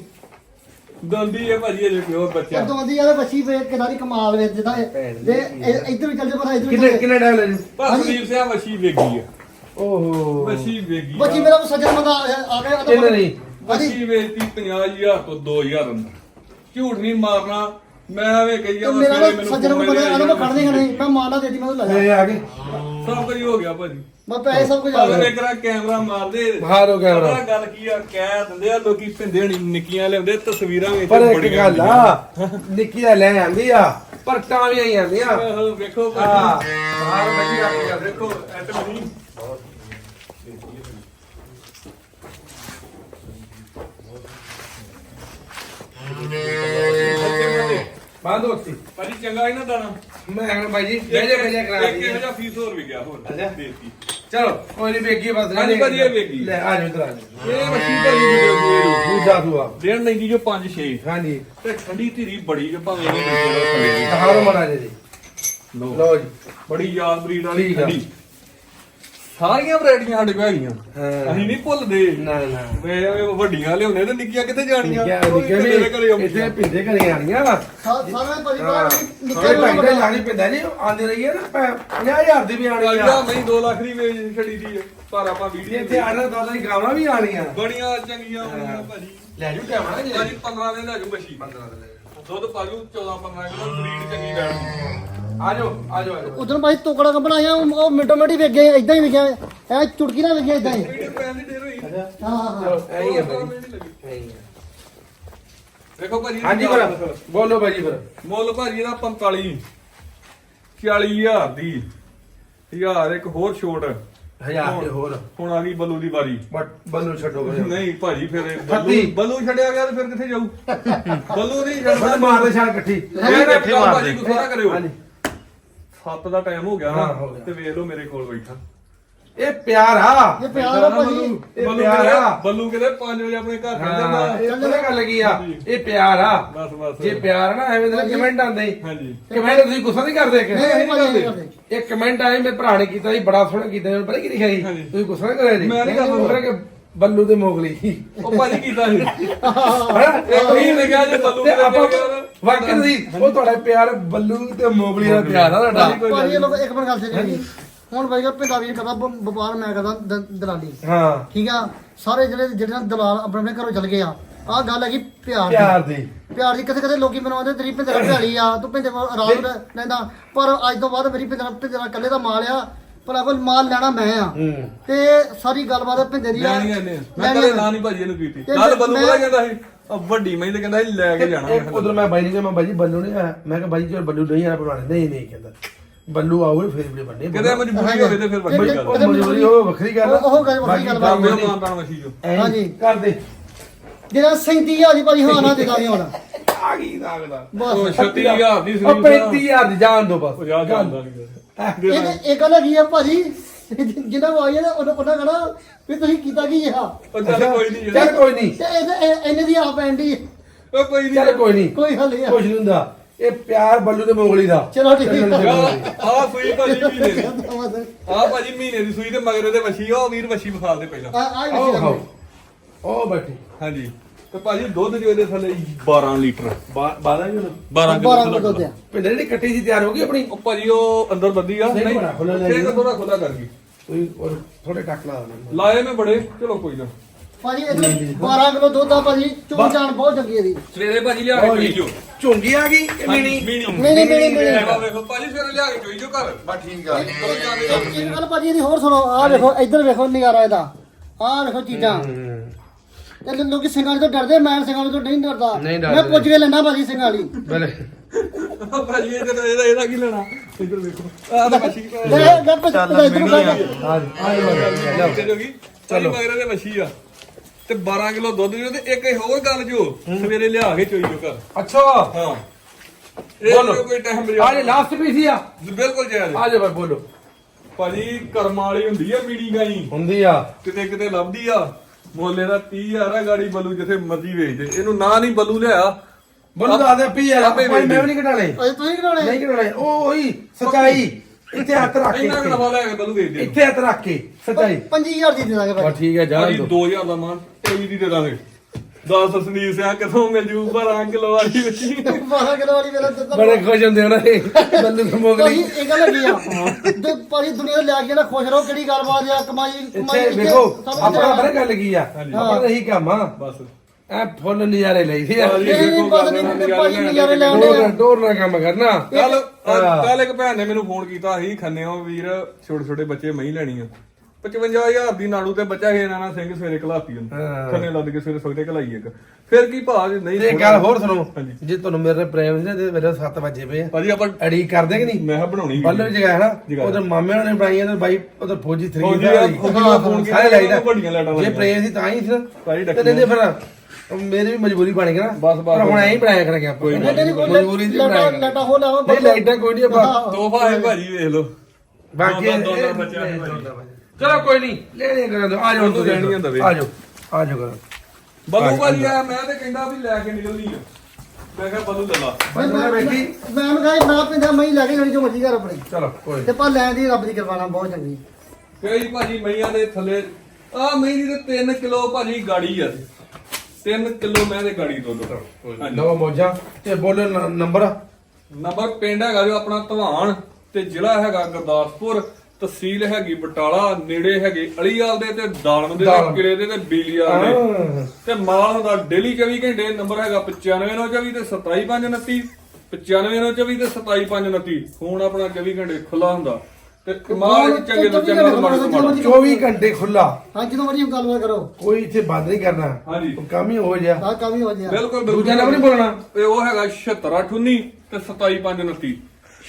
ਦੋਂਦੀ ਹੈ ਭਾਜੀ ਇਹ ਪਿਓਰ ਬੱਚਾ ਜਦੋਂ ਦੀ ਇਹਦੇ ਬੱਚੀ ਵੇ ਕਿਦਾਰੀ ਕਮਾਲ ਵੇ ਜਿੱਦਾਂ ਇਹ- ਭੈਣ ਦੀ ਦੇ ਇਹ- ਇੱਧਰ ਵੀ ਚੱਲ ਜਾ ਪਰ ਇੱਧਰ ਵੀ ਕਿੰਨੇ ਚੱਲ ਕਿੰਨੇ ਟਾਈਮ ਲੈ ਜੂ ਪਰ ਸੰਦੀਪ ਸਿੰਘ ਵਛੀ ਵੇਗੀ ਆ। ਓਹੋ। ਵਛੀ ਵੇਗੀ ਬੱਚੀ ਮੇਰਾ ਸੱਜਣ ਬੰਦਾ ਆ- ਆ ਗਿਆ ਕਿੰਨੇ ਨਹੀਂ। ਵਛੀ ਵੇਚਤੀ 50000 ਤੋਂ 2000 ਅੰਦਰ। ਝੂਠ ਨਹੀਂ ਮਾਰਨਾ ਮੈਂ ਐਵੇਂ ਕਹੀ ਤੇ ਜਾਂਦਾ ਮੇਰਾ ਸਵੇਰੇ ਨਾ ਸੱਜਣ ਨੂੰ ਪਤਾ ਮੈਂ ਮਿਲਿਆ ਖੜਨੀ ਨਹੀਂ ਮੈਂ ਮਾਰਨਾ ਦੇਤੀ ਮੈਂ ਉਹਨੂੰ ਲੈ ਇਹ ਆ ਗਏ ਸਭ ਕੁਝ ਹੋ ਗਿਆ ਭਾਜੀ। ਮੈਂ ਪੈਸੇ ਸਭ ਕੁਝ ਆ ਅਗਰ ਗਿਆ। ਇੱਕ ਰਾ ਕੈਮਰਾ ਮਾਰਦੇ ਬਾਹਰ ਹੋ ਕੈਮਰਾ। ਪਤਾ ਗੱਲ ਕੀ ਆ ਕਹਿ ਦਿੰਦੇ ਆ ਲੋਕੀ ਪਿੰਦੇ ਹਣੀ ਨਿੱਕੀਆਂ ਲਿਆਉਂਦੇ ਤਸਵੀਰਾਂ ਵਿੱਚ ਪਰ ਇੱਕ ਬੜੀਆਂ ਗੱਲ ਆ ਨਿੱਕੀ ਦਾ ਲੈ ਆਂਦੀ ਆ ਪਰ ਤਾਂ ਵੀ ਆਈ ਜਾਂਦੀਆਂ ਆਹੋ, ਵੇਖੋ ਭਾਜੀ। ਬਾਹਰ ਬੈਠੀ ਆ ਕੇ ਦੇਖੋ ਐਟ ਮਨੀ ਬੰਦ ਹੋਤੀ ਭਾਜੀ ਚੰਗਾ ਹੀ ਨਾ ਦਾਣਾ? ਮੈਂ ਕਹਿੰਦਾ ਭਾਈ ਜੀ ਬਹਿ ਜਾ ਬਹਿ ਜਾ ਕਰਾ ਇੱਕ ਦੀ ਇਹੋ ਜਿਹਾ ਫੀਸ ਹੋਰ ਵੀ ਗਿਆ ਹੋਰ ਅੱਛਾ। ਦੇਤੀ। ਚਲੋ ਕੋਈ ਨਹੀਂ ਵੇਖੀ ਬਸ ਹਾਂਜੀ ਭਾਜੀ, ਇਹ ਵੇਖੀ। ਲੈ ਆ ਜਾ ਇਧਰ ਆ ਜਾ ਇਹ ਮੱਛੀ ਭਾਜੀ ਦੀ ਦੂਜਾ ਦੂਆ ਦੇਣ ਲੈਂਦੀ ਜੋ 5 6 ਹਾਂਜੀ। ਤੇ ਠੰਡੀ ਧੀਰੀ ਬੜੀ ਜੋ ਭਾਵੇਂ ਇਹ ਨੀਚੇ ਦਾ ਥੱਲੇ ਦੀ। ਹਾਰੋ ਮੜਾ ਜੀ। ਲਓ। ਲਓ ਜੀ। ਬੜੀ ਯਾਦ ਬਰੀਡ ਵਾਲੀ ਠੀਕ ਆ। ਠੰਡੀ। ਸਾਰੀਆਂ ਵੈਰਾਈਟੀਆਂ ਸਾਡੇ ਕੋਲ ਹੈਗੀਆਂ। ਹਾਂ। ਅਸੀਂ ਨਹੀਂ ਭੁੱਲਦੇ। ਨਾ ਨਾ। ਵੇ ਐਵੇਂ ਵੱਡੀਆਂ ਲਿਆਉਂਦੇ ਤੇ ਨਿੱਕੀਆਂ ਕਿੱਥੇ ਜਾਣੀਆਂ? ਨਿੱਕਿਆ ਉਹ ਵੀ ਨਿੱਕੇ ਕਿਤੇ ਦੇ ਘਰੇ ਵੀ ਆਉਂਦੀਆਂ। ਇੱਥੇ ਪਿੰਡੇ ਘਰੇ ਆਣੀਆਂ ਵਾ। ਸਾਰਾ ਭਾਜੀ ਸਾਰੇ ਨਿੱਕੇ ਭਾਈ ਦੇ ਲਾਣੀ ਪੈਂਦਾ ਜੀ ਆਂਦੇ ਰਹੀਏ ਨਾ 50000 ਦੀ ਵੀ ਆਣੀ ਆ। ਮੈਂ 2 ਲੱਖ ਦੀ ਵੇਚ ਛੜੀ ਦੀ ਹੈ। ਪਰ ਆਪਾਂ ਵੀਡੀਓ ਇੱਥੇ ਆਰਡਰ ਦੋਲਾਂ ਦੀ ਗਾਵਾਂ ਵੀ ਆਣੀਆਂ। ਬੜੀਆਂ ਚੰਗੀਆਂ ਹੋਣੀਆਂ ਭਾਜੀ। ਲੈ ਜੂ ਟਾਈਮ ਨਾ ਜੀ। ਭਾਜੀ 15 ਦਿਨ ਦਾ ਜੂ ਮੱਛੀ। ਦੁੱਧ ਪਾ ਜੂ 14 15 ਕਿਲੋ ਬਰੀਡ ਚੰਗੀ ਬੈਠਦੀ ਆ ਜਾਓ ਆ ਜਾਓ ਆ ਜਾਓ ਉਧਰ ਭਾਈ ਟੋਕੜਾ ਕੰਪਨਾ ਆਇਆ ਉਹ ਮਿੰਟੋ ਮਿੰਟ ਹੀ ਵੇਖ ਗਏ ਇਦਾਂ ਹੀ ਵੇਖਿਆ ਐ ਚੁਟਕੀ ਨਾਲ ਵੇਖਿਆ ਇਦਾਂ ਹੀ। ਵੀਡੀਓ ਪੈਣ ਦੀ ਢੇਰ ਹੋਈ। ਹਾਂ ਹਾਂ ਹਾਂ। ਐਂ ਹੀ ਦੋ ਭਾਈ। ਐਂ ਹੀ ਆ। ਦੇਖੋ ਭਾਜੀ ਹਾਂਜੀ ਫਿਰ ਬੋਲੋ ਭਾਜੀ ਫਿਰ ਮੁੱਲ ਭਾਜੀ ਇਹਦਾ 45 40000 ਦੀ। ਹਜ਼ਾਰ ਇੱਕ ਹੋਰ ਛੋਟ। ਹਜ਼ਾਰ ਤੇ ਹੋਰ। ਹੁਣ ਆ ਗਈ ਬੱਲੂ ਦੀ ਵਾਰੀ। ਬਟ ਬੰਨੂ ਛੱਡੋ ਨਹੀਂ ਭਾਜੀ ਫਿਰ ਇਹ। ਬੱਲੂ ਬੱਲੂ ਛੱਡਿਆ ਗਿਆ ਤੇ ਫਿਰ ਕਿੱਥੇ ਜਾਊ? ਬੱਲੂ ਨਹੀਂ ਛੱਡਦਾ। ਬੰਨ ਮਾਰ ਦੇ ਛਾਲ ਇਕੱਠੀ। ਇਹ ਇਕੱਠੀ ਕੰਮ ਮਾਰ ਭਾਜੀ ਦੇ। ਗੁੱਸਾ ਨਾ ਕਰਿਓ। ਹਾਂਜੀ। 7 ਦਾ ਟਾਈਮ ਹੋ ਗਿਆ ਹਾਂ, ਨਾ ਹੋ ਗਿਆ। ਤੇ ਵੇਖ ਲਓ ਮੇਰੇ ਕੋਲ ਬੈਠਾ। ਇਹ ਪਿਆਰ ਆ। ਇਹ ਪਿਆਰ ਆ ਭਾਜੀ। ਇਹ ਬੱਲੂ ਪਿਆਰ ਆ। ਕਿਤੇ- ਬੱਲੂ ਕਿਤੇ 5 ਵਜੇ ਆਪਣੇ ਘਰ ਚੱਲ ਹਾਂ ਜਾਂਦਾ ਇਹ ਪਤਾ ਗੱਲ ਕੀ ਆ? ਇਹ ਪਿਆਰ ਆ। ਬਸ ਬਸ। ਜੇ ਪਿਆਰ ਨਾ ਐਵੇਂ ਦੇ ਕਮੈਂਟ ਆਉਂਦੇ ਹਾਂਜੀ। ਕਮੈਂਟ ਤੁਸੀਂ ਗੁੱਸਾ ਨਹੀਂ ਕਰਦੇ ਕਿ? ਨਹੀਂ ਭਾਜੀ ਨਹੀਂ ਕਰਦੇ ਇੱਕ ਕਮੈਂਟ ਆਏ ਮੇਰੇ ਭਰਾ ਨੇ ਕੀਤਾ ਸੀ ਬੜਾ ਸੋਹਣਾ ਕੀਤਾ ਮੈਨੂੰ ਪਤਾ ਕੀ ਲਿਖਿਆ ਸੀ? ਹਾਂਜੀ। ਤੁਸੀਂ ਗੁੱਸਾ ਨਾ ਕਰਿਆ ਜੀ। ਮੈਂ ਨਹੀਂ ਕਰਦਾ। ਉਹ ਕਹਿੰਦਾ ਕਿ ਬੱਲੂ ਤੇ ਮੋਗਲੀ। ਉਹ ਭਾਜੀ ਕੀਤਾ ਸੀ। ਹਨਾ? ਇਹ ਲਿਖਿਆ ਜੇ ਬੱਲੂ ਤੇ ਆਪਾਂ। ਵਾਕਿਆ ਸੀ ਉਹ ਤੁਹਾਡਾ ਪਿਆਰ ਬੱਲੂ ਤੇ ਮੋਗਲੀ ਦਾ ਪਿਆਰ ਆ ਤੁਹਾਡਾ। ਭਾਜੀ ਇਹ ਲੋਕ ਇੱਕ ਮਿੰਟ ਗੱਲ ਸੁਣਿਓ ਜੀ ਹੁਣ ਭਾਈ ਦਾ ਪਿੰਡਾ ਵੀ ਕਰਦਾ ਵਪਾਰ ਮੈਂ ਕਰਦਾ ਦਲਾਲੀ। ਹਾਂ। ਠੀਕ ਆ? ਸਾਰੇ ਜਿਹੜੇ ਜਿਹੜੇ ਦਲਾਲ ਆਪਣੇ ਆਪਣੇ ਘਰੋਂ ਚਲ ਗਏ ਆ ਆਹ ਗੱਲ ਹੈਗੀ ਪਿਆਰ ਦੀ। ਪਿਆਰ ਦੀ। ਪਿਆਰ ਦੀ ਕਿਤੇ ਕਿਤੇ ਲੋਕੀ ਮੈਨੂੰ ਆਉਂਦੇ ਤੇਰੀ ਭਿੰਦਰ ਭਿਆਲੀ ਆ ਤੂੰ ਭਿੰਦਰ ਰਾਤ ਨੂੰ ਲੈਂਦਾ ਪਰ ਅੱਜ ਤੋਂ ਬਾਅਦ ਮੇਰੀ ਭਿੰਦਰ ਭਿੰਦਰ ਇਕੱਲੇ ਦਾ ਮਾਲ ਆ ਪਰ ਕੋਲ ਮਾਲ ਲੈਣਾ ਮੈਂ ਆ। ਤੇ ਸਾਰੀ ਗੱਲਬਾਤ ਭਿੰਦਰ ਦੀ ਆ। ਮੈਂ ਕਦੇ ਆ। ਨਾ ਨਹੀਂ ਭਾਜੀ ਇਹਨੂੰ ਕੀਤੀ। ਕੱਲ ਬੱਲੂ ਮੈਂ- ਪਤਾ ਕਹਿੰਦਾ ਸੀ? ਉਹ ਵੱਡੀ ਮੈਂ ਤੇ ਕਹਿੰਦਾ ਸੀ ਲੈ ਕੇ ਜਾਣਾ। ਮੈਂ ਉਧਰ ਮੈਂ ਬਾਈ ਨੇ ਕਿਹਾ ਮੈਂ ਬਾਈ ਜੀ ਬੱਲੂ ਨਹੀਂ ਆਇਆ ਮੈਂ ਕਿਹਾ ਬਾਈ ਜੀ ਬੱਲੂ ਨਹੀਂ ਆਇਆ ਬਣਾਣੇ ਨਹੀਂ ਨਹੀਂ ਕਹਿੰਦਾ। ਬੱਲੂ ਆਊਗਾ ਫਿਰ ਵੀ ਬੰਨੇ ਕਿਤੇ ਮਜਬੂਰੀ ਹੋਵੇ ਤੇ ਫਿਰ ਵੱਡੀ ਗੱਲ ਉਹ ਮਜਬੂਰੀ ਉਹ ਵੱਖਰੀ ਗੱਲ ਆ। ਉਹ- ਉਹ ਗੱਲ ਵੱਖਰੀ ਗੱਲ ਬਾਕੀ ਆ। ਮੇਰੇ ਨਹੀਂ। ਮਾਨ ਤਾਂ ਮਸ਼ੀ ਜੋ। ਐਂ ਹਾਂਜੀ। ਕਰ ਦੇ। ਜਿਹੜਾ 37000 ਦੀ ਭਾਜੀ ਹਾਂ ਨਾ ਦੇ ਦਾਂਗੇ ਹੁਣ। ਆ ਗਈ ਦਾਗਦਾ ਉਹ ਬਸ 36000 ਦੀ ਉਹ ਸਰੀਰ 35000 ਦੀ ਜਾਣ ਦੋ ਬਸ। ਉਹ ਜਾ ਜਾਂਦਾ ਨਹੀਂ ਇਹ ਇਹ ਗੱਲ ਹੈਗੀ ਆ ਭਾਜੀ ਜਿਹਨਾਂ ਨੂੰ ਆਈ ਹੈ ਨਾ ਉਹਨਾਂ ਉਹਨਾਂ ਕਹਣਾ ਵੀ ਤੁਸੀਂ ਕੀਤਾ ਕੀ ਆ? ਉਹ ਚੱਲ ਕੋਈ ਨਹੀਂ ਚੱਲ ਕੋਈ ਨਹੀਂ। ਤੇ ਇਹਦੇ- ਇਹ- ਇਹਨੇ ਦੀ ਆਪ ਐਂਡੀ। ਉਹ ਕੋਈ ਨਹੀਂ। ਚੱਲ ਕੋਈ ਨਹੀਂ। ਕੋਈ ਹੱਲ ਨਹੀਂ ਆ। ਕੁਛ ਨਹੀਂ ਹੁੰਦਾ। ਇਹ ਪਿਆਰ ਬੱਲੂ ਤੇ ਮੋਗਲੀ ਦਾ। ਚਲੋ ਠੀਕ ਦੇ ਆ। ਮਗਰ। ਆ ਸੂਈ ਭਾਜੀ ਮਹੀਨੇ ਦੀ। ਆ ਆ ਭਾਜੀ ਮਹੀਨੇ ਦੀ ਸੂਈ ਤੇ ਮਗਰ ਦੇ ਵਸ਼ੀ ਉਹ ਵੀਰ ਵਸ਼ੀ ਵਿਖਾ ਦੇ ਪਹਿਲਾਂ। ਆ ਆਓ ਖਾਓ ਉਹ ਬੈਠੀ। ਹਾਂਜੀ। ਤੇ ਭਾਜੀ ਦੁੱਧ ਜੋ ਇਹਦੇ ਥੱਲੇ 12 ਲੀਟਰ। ਬਾਦਾ ਜੀ ਹੁਣ 12 ਕਿਲੋ 12 ਕਿਲੋ ਦੁੱਧ ਆ। ਪਿੰਡ ਜਿਹੜੀ ਕੱਟੀ ਸੀ ਤਿਆਰ ਹੋ ਗਈ ਆਪਣੀ? ਉਹ ਭਾਜੀ ਉਹ ਅੰਦਰ ਬੱਦੀ ਆ। ਨਹੀਂ ਬੜਾ ਖੁੱਲ੍ਹਾ ਲੈ ਜਾਓ। ਥੋੜਾ ਖੁੱਲਾ ਕਰ ਗਈ। ਤੁਸੀਂ ਔਰ ਥੋੜੇ ਟੱਕ ਲਾ ਦੇਣਾ ਲਾਏ ਮੈਂ ਬੜੇ। ਚਲੋ ਕੋਈ ਨਾ। ਭਾਜੀ ਇਹਦੇ 12 ਕਿਲੋ ਦੁੱਧ ਆ ਭਾਜੀ। ਚੋਂ ਜਾਣ ਬਹੁਤ ਚੰਗੀ ਇਹਦੀ। ਸਵੇਰੇ ਭਾਜੀ ਲਿਆ ਕੇ ਚੋਈ ਜੋ ਝੁੰਗੀ ਆ ਗਈ ਕਿ ਮੀਣੀ? ਮੀਣੀ। ਮੀਣੀ, ਮੀਣੀ, ਮੀਣੀ। ਵੇਖੋ ਭਾਜੀ ਸਵੇਰੇ ਲਿਆ ਕੇ ਚੋਈ ਜੋ ਘਰ। ਬਾ ਠੀਕ ਆ। ਇਹ ਗੱਲ ਭਾਜੀ ਇਹਦੀ ਹੋਰ ਸੁਣੋ। ਆਹ ਵੇਖੋ ਇੱਧਰ ਵੇਖੋ ਨਿਗਾਰਾ ਇਹਦਾ। ਆਹ ਵੇਖੋ ਚੀਜ਼ਾਂ। ਤੇ ਲੋ- ਲੋਕੀ ਸਿੰਘਾਂ ਤੋਂ ਡਰਦੇ ਮੈਂ ਸਿੰਘਾਂ ਤੋਂ ਨਹੀਂ ਡਰਦਾ। ਨਹੀਂ ਮੈਂ। ਪੁੱਛ ਕੇ ਲੈਣਾ ਭਾਜੀ ਸਿੰਘਾਂ ਵਾਲੀ। ਬਲੇ। ਭਾਜੀ ਇਹ ਜਿਹੜਾ ਇਹਦਾ ਇਹਦਾ ਕੀ ਲੈਣਾ? ਇੱਧਰ ਵੇਖੋ। ਆਹ ਤਾਂ ਮੱਛੀ। ਲੈ ਲੈ ਪੁੱਛ ਲੈ ਇੱਧਰ ਕਰ ਆ। ਆ ਚਲੋਗੀ ਚਲੋ। ਮਗਰ ਦੇ ਮੱਛੀ ਆ। ਤੇ 12 ਕਿਲੋ ਦੁੱਧ ਜੋ ਤੇ ਇੱਕ ਹੋਰ ਗੱਲ ਜੋ ਸਵੇਰੇ ਲਿਆ ਕੇ ਚੋਈ ਜੋ ਘਰ। ਅੱਛਾ। ਹਾਂ। ਇਹ ਬੋਲੋ। ਕੋਈ ਟਾਈਮ ਆ। ਜੇ ਲਾਸਟ ਪੀਸ ਹੀ ਆ। ਬਿਲਕੁਲ ਜਾਇਜ਼ ਆ ਜਾ ਭਾਈ ਬੋਲੋ। ਭਾਜੀ ਕਰਮਾਂ ਵਾਲੀ ਹੁੰਦੀ ਆ ਮੀਣੀ ਗਾਈ ਹੁੰਦੀ ਆ। ਕਿਤੇ ਕਿਤੇ ਲੱਭਦੀ ਆ। ਮੋਲੇ ਦਾ 30000 ਆ ਗਾੜੀ ਬੱਲੂ ਜਿੱਥੇ ਮਰਜ਼ੀ ਵੇਚ ਦੇ। ਇਹਨੂੰ ਨਾ ਨਹੀਂ ਬੱਲੂ ਲਿਆ। ਬੋਲੋ ਦਾ ਦੇ ਪੀ ਆਪੇ ਭਾਈ ਵੇਚ ਮੈਂ ਵੀ ਨਹੀਂ ਘਟਾਣੇ ਓਏ ਤੁਸੀਂ ਕਿਹੜੇ ਨਹੀਂ ਘਟਾਣੇ ਉਹ ਉਹੀ ਸਚਾਈ। ਇੱਥੇ ਹੱਥ ਰੱਖ ਕੇ ਇੰਨਾ ਕੁ ਨਫਾ ਲੈ ਕੇ ਬੱਲੂ ਵੇਚ ਦੇ ਇੱਥੇ ਹੱਥ ਰੱਖ ਕੇ ਸਚਾਈ। 25000 ਦੀ ਦੇ ਦਾਂਗੇ ਭਾਜੀ ਠੀਕ ਹੈ ਜਾਣ ਭਾਜੀ ਦੋ। 2000 ਦਾ ਮਾਨ 23 ਦੀ ਦੇ ਦਾਂਗੇ। 10 ਸੰਦੀਪ ਸਿਆ ਕਿਥੋਂ ਮਿਲ ਜੂ? ਪਰ ਕਿਲੋ ਵਾਲੀ ਵਿੱਚ 12 ਕਿਲੋ ਵਾਲੀ ਮੇਰਾ ਦੁੱਧ ਬੜੇ ਖੁਸ਼ ਹੁੰਦੇ ਉਹਨਾਂ ਇਹ ਬੱਲੂ ਭਾਜੀ ਸਮੋਗਲੀ ਇਹ ਗੱਲ ਹੈਗੀ ਆ। ਤੇ ਭਾਜੀ ਦੁਨੀਆ ਦੇ ਲਿਆ ਕੇ ਨਾ ਖੁਸ਼ ਰਹੋ ਕਿਹੜੀ ਗੱਲਬਾਤ ਆ ਕਮਾਈ ਕਮਾਈ ਇੱਥੇ ਵੇਖੋ ਸਭ ਕੁਝ ਆਪਣਾ। ਬਰੇ ਗੱਲ ਕੀ ਆ? ਆਪਣਾ ਤਾਂ ਇਹੀ ਕੰਮ ਆ। ਬਸ। ਐ ਫੁੱਲ ਨਜ਼ਾਰੇ ਲਈਦੇ ਆ ਭਾਜੀ ਇਹ ਨਹੀਂ ਪਤਾ ਨਹੀਂ ਭਾਜੀ ਨਜ਼ਾਰੇ ਲੈਣੇ ਡੋਰ ਆ। ਨਾਲ- ਡੋਰ ਨਾਲ ਕੰਮ ਕਰਨਾ। ਕੱਲ। ਕੱਲ ਇੱਕ ਭੈਣ ਨੇ ਮੈਨੂੰ ਫੋਨ ਕੀਤਾ ਸੀ ਖੰਨਿਓ ਵੀਰ ਛੋਟੇ ਛੋਟੇ ਬੱਚੇ ਮਹੀਂ ਲੈਣੀ ਆ। 55000 ਦੀ ਨਾੜੂ ਤੇ ਬੱਚਾ ਹੈ ਨਾਨਾ ਸਿੰਘ ਸਵੇਰੇ ਉਹਨੂੰ ਹਾਂ। ਖੰਨੇ ਲੱਦ ਕੇ ਸਵੇਰੇ ਸਵੇਰੇ ਘਲਾਈ ਇੱਕ ਫਿਰ ਕੀ ਭਾਜ ਨਹੀਂ ਤੇ ਇੱਕ ਗੱਲ ਹੋਰ ਸੁਣੋ ਹਾਂਜੀ। ਜੇ ਤੁਹਾਨੂੰ ਮੇਰੇ ਪ੍ਰੇਮ ਸੀ ਨਾ ਤੇ ਮੇਰੇ 7 ਵਜੇ ਪਏ ਆ ਭਾਜੀ ਆਪਾਂ ਅੜੀ ਕਰਦੇ ਕਿ ਨਹੀਂ ਮੈਂ ਕਿਹਾ ਬਣਾਉਣੀ। ਬੱਲੂ ਜਗ੍ਹਾ ਹੈ ਨਾ। ਉਧਰ ਮਾਮੇ ਹੋਣੇ ਨੇ ਬਣਾਈਆਂ ਤੇ ਬਾਈ ਉਧਰ ਫੌਜੀ 3 ਫੌਜੀ ਦਾ ਆ, ਫੌਜੀ ਦਾ ਫੋਨ ਕੀਤਾ, ਸਾਰੇ। ਵੱਡੀਆਂ ਲਾਈਟਾਂ ਜੇ ਲਾਈਆਂ। ਪ੍ਰੇਮ ਸੀ ਤਾਂ ਹੀ ਸੀ ਨਾ ਤੇ। ਨਹੀਂ ਤੇ ਫਿਰ ਮੇਰੀ ਵੀ ਮਜਬੂਰੀ ਬਣ ਗਈ ਨਾ ਬਸ, ਬਸ, ਪਰ ਹੁਣ। ਐਂ ਹੀ ਬਣਾਇਆ ਕਰਾਂਗੇ ਆਪਾਂ ਕੋਈ ਨਹੀਂ, ਨਹੀਂ, ਕੋਈ ਮਜਬੂਰੀ ਦੀ ਲਾਈਟਾਂ- ਬਣਾਇਆ ਹੋ ਲਾਵਾਂ ਨਹੀਂ ਲਾਈਟਾਂ ਕੋਈ ਨਹੀਂ ਆਪਾਂ। ਤੋਹਫਾ ਹੈ ਭਾਜੀ ਵੇਖ ਲਓ ਬਾਕੀ ਦੋਨਾਂ- ਦੋਨਾਂ ਬੱਚਿਆਂ ਦੇ ਭਾਜੀ। ਚਲੋ ਕੋਈ ਨਹੀਂ। ਲੈ ਲੈ ਕਰਾਂ ਆ ਜਾਓ ਉਹਨੂੰ ਲੈਣੀਆਂ ਦਵੇ। ਆ ਜਾਓ। ਆ ਜਾਓ ਕਰੋ। ਬੱਲੂ ਭਾਜੀ ਆ ਮੈਂ ਤੇ ਕਹਿੰਦਾ ਵੀ ਲੈ ਕੇ ਨਿਕਲਣੀ ਆ। ਮੈਂ ਕਿਹਾ ਬੱਲੂ ਲੈ ਲਾ। ਬੰਦੂ ਨੇ ਬੈਠੀ। ਮੈਂ ਉਹਨੂੰ ਕਹਾਂ ਨਾ ਪਿੰਦਾ ਮੈਂ ਹੀ ਲੈ ਕੇ ਜਾਣੀ ਜੋ ਮਰਜ਼ੀ ਘਰ ਆਪਣੇ। ਚਲੋ ਕੋਈ ਤੇ ਪਰ ਲੈਣ ਦੀ ਰੱਬ ਦੀ ਕਿਰਪਾ ਨਾਲ ਬਹੁਤ ਚੰਗੀ। ਕਈ ਭਾਜੀ ਮਈਆਂ ਦੇ ਥੱਲੇ ਆ ਮਈ ਦੀ ਤੇ 3 ਕਿਲੋ ਭਾਜੀ ਗਾੜੀ ਆ। 3 ਕਿਲੋ ਮੈਂ ਦੇ ਗਾੜੀ ਮੋਜਾ। ਤੇ ਬੋਲੋ ਨੰਬਰ ਪਿੰਡ ਹੈਗਾ ਜੋ ਆਪਣਾ ਧਵਾਨ ਤੇ ਜ਼ਿਲ੍ਹਾ ਹੈਗਾ ਗੁਰਦਾਸਪੁਰ। ਤਹਿਸੀਲ ਹੈਗੀ ਬਟਾਲਾ ਨੇੜੇ ਹੈਗੇ ਅਲੀਵਾਲ ਦੇ ਤੇ ਦਾਲਮ ਦੇ ਤੇ ਦਾਲਮ। ਕਿਲੇ ਦੇ ਤੇ ਬੀਲੀਆਲ ਦੇ। ਹਾਂ। ਤੇ ਮਾਲ ਹੁੰਦਾ ਡੇਲੀ 24 ਘੰਟੇ ਨੰਬਰ ਹੈਗਾ 9524 ਤੇ 27529 9524 ਤੇ 27529 ਫੋਨ ਆਪਣਾ 24 ਘੰਟੇ ਖੁੱਲਾ ਹੁੰਦਾ। ਤੇ ਮਾਲ ਚੰਗੇ ਤੋਂ ਚੰਗਾ ਮਾਲ ਮਾਲ 24 ਘੰਟੇ ਖੁੱਲਾ ਹਾਂ ਜਦੋਂ ਮਰਜ਼ੀ ਗੱਲਬਾਤ ਕਰੋ। ਕੋਈ ਇੱਥੇ ਬੰਦ ਨਹੀਂ ਕਰਨਾ। ਹਾਂਜੀ। ਉਹ ਕੰਮ ਹੀ ਹੋ ਜਾ ਆਹ ਕੰਮ ਹੀ ਹੋ ਗਿਆ ਬਿਲਕੁਲ ਦੂਜਾ ਨੰਬਰ ਨਹੀਂ ਬੋਲਣਾ। ਤੇ ਉਹ ਹੈਗਾ 76819 ਤੇ 27529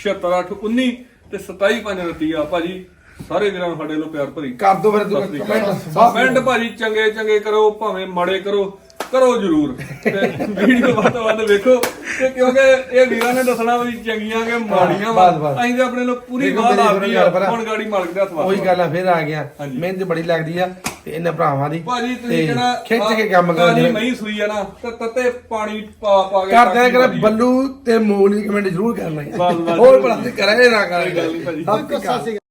76819 ਤੇ 27529 ਆ ਭਾਜੀ ਸਾਰੇ ਵੀਰਾਂ ਨੂੰ ਸਾਡੇ ਵੱਲੋਂ ਪਿਆਰ ਭਰੀ। ਕਰ ਦੋ ਫਿਰ ਸਤਿ ਸ੍ਰੀ ਕਮੈਂਟ ਅਕਾਲ। ਕਮੈਂਟ ਭਾਜੀ ਚੰਗੇ ਚੰਗੇ ਕਰੋ ਭਾਵੇਂ ਮਾੜੇ ਕਰੋ ਕਰੋ ਜ਼ਰੂਰ। ਤੇ ਵੀਡੀਓ ਵੱਧ ਤੋਂ ਵੱਧ ਵੇਖੋ। ਤੇ ਕਿਉਂਕਿ ਇਹ ਵੀਰਾਂ ਨੇ ਦੱਸਣਾ ਵੀ ਚੰਗੀਆਂ ਕਿ ਮਾੜੀਆਂ ਵਾ। ਬਸ, ਬਸ। ਅਸੀਂ ਤੇ ਆਪਣੇ ਨੂੰ ਪੂਰੀ ਦੇਖੋ ਬਾਤ ਮੇਰੀ ਆਪਦੀ ਆ। ਗੱਲ ਭਰਾ। ਹੁਣ ਗਾੜੀ ਮਾਲਕ ਦੇ ਹੱਥ ਉਹੀ ਵਾਸ ਗੱਲ ਆ ਫਿਰ ਆ ਗਿਆ। ਹਾਂਜੀ। ਮਿਹਨਤ ਬੜੀ ਲੱਗਦੀ ਆ। ਤੇ ਇਹਨਾਂ ਭਰਾਵਾਂ ਦੀ। ਭਾਜੀ ਤੇ ਤੁਸੀਂ ਕਿਹੜਾ ਖਿੱਚ ਕੇ ਕੰਮ ਭਾਜੀ ਕਰਦੇ ਮਹੀਂ ਸੂਈ ਆ ਨਾ ਤੇ ਤੱਤੇ ਪਾਣੀ ਪਾ ਪਾ ਕੇ ਕਰਦੇ ਕਰ ਭਾਜੀ। ਬੱਲੂ ਤੇ ਮੋਲ ਦੀ ਕਮੈਂਟ ਜ਼ਰੂਰ ਕਰਨਾ। ਹੋਰ। ਭਲਾ ਤੇ ਕਰਾਂਗੇ ਨਾ ਕੋਈ ਗੱਲ ਨਹੀਂ ਭਾਜੀ।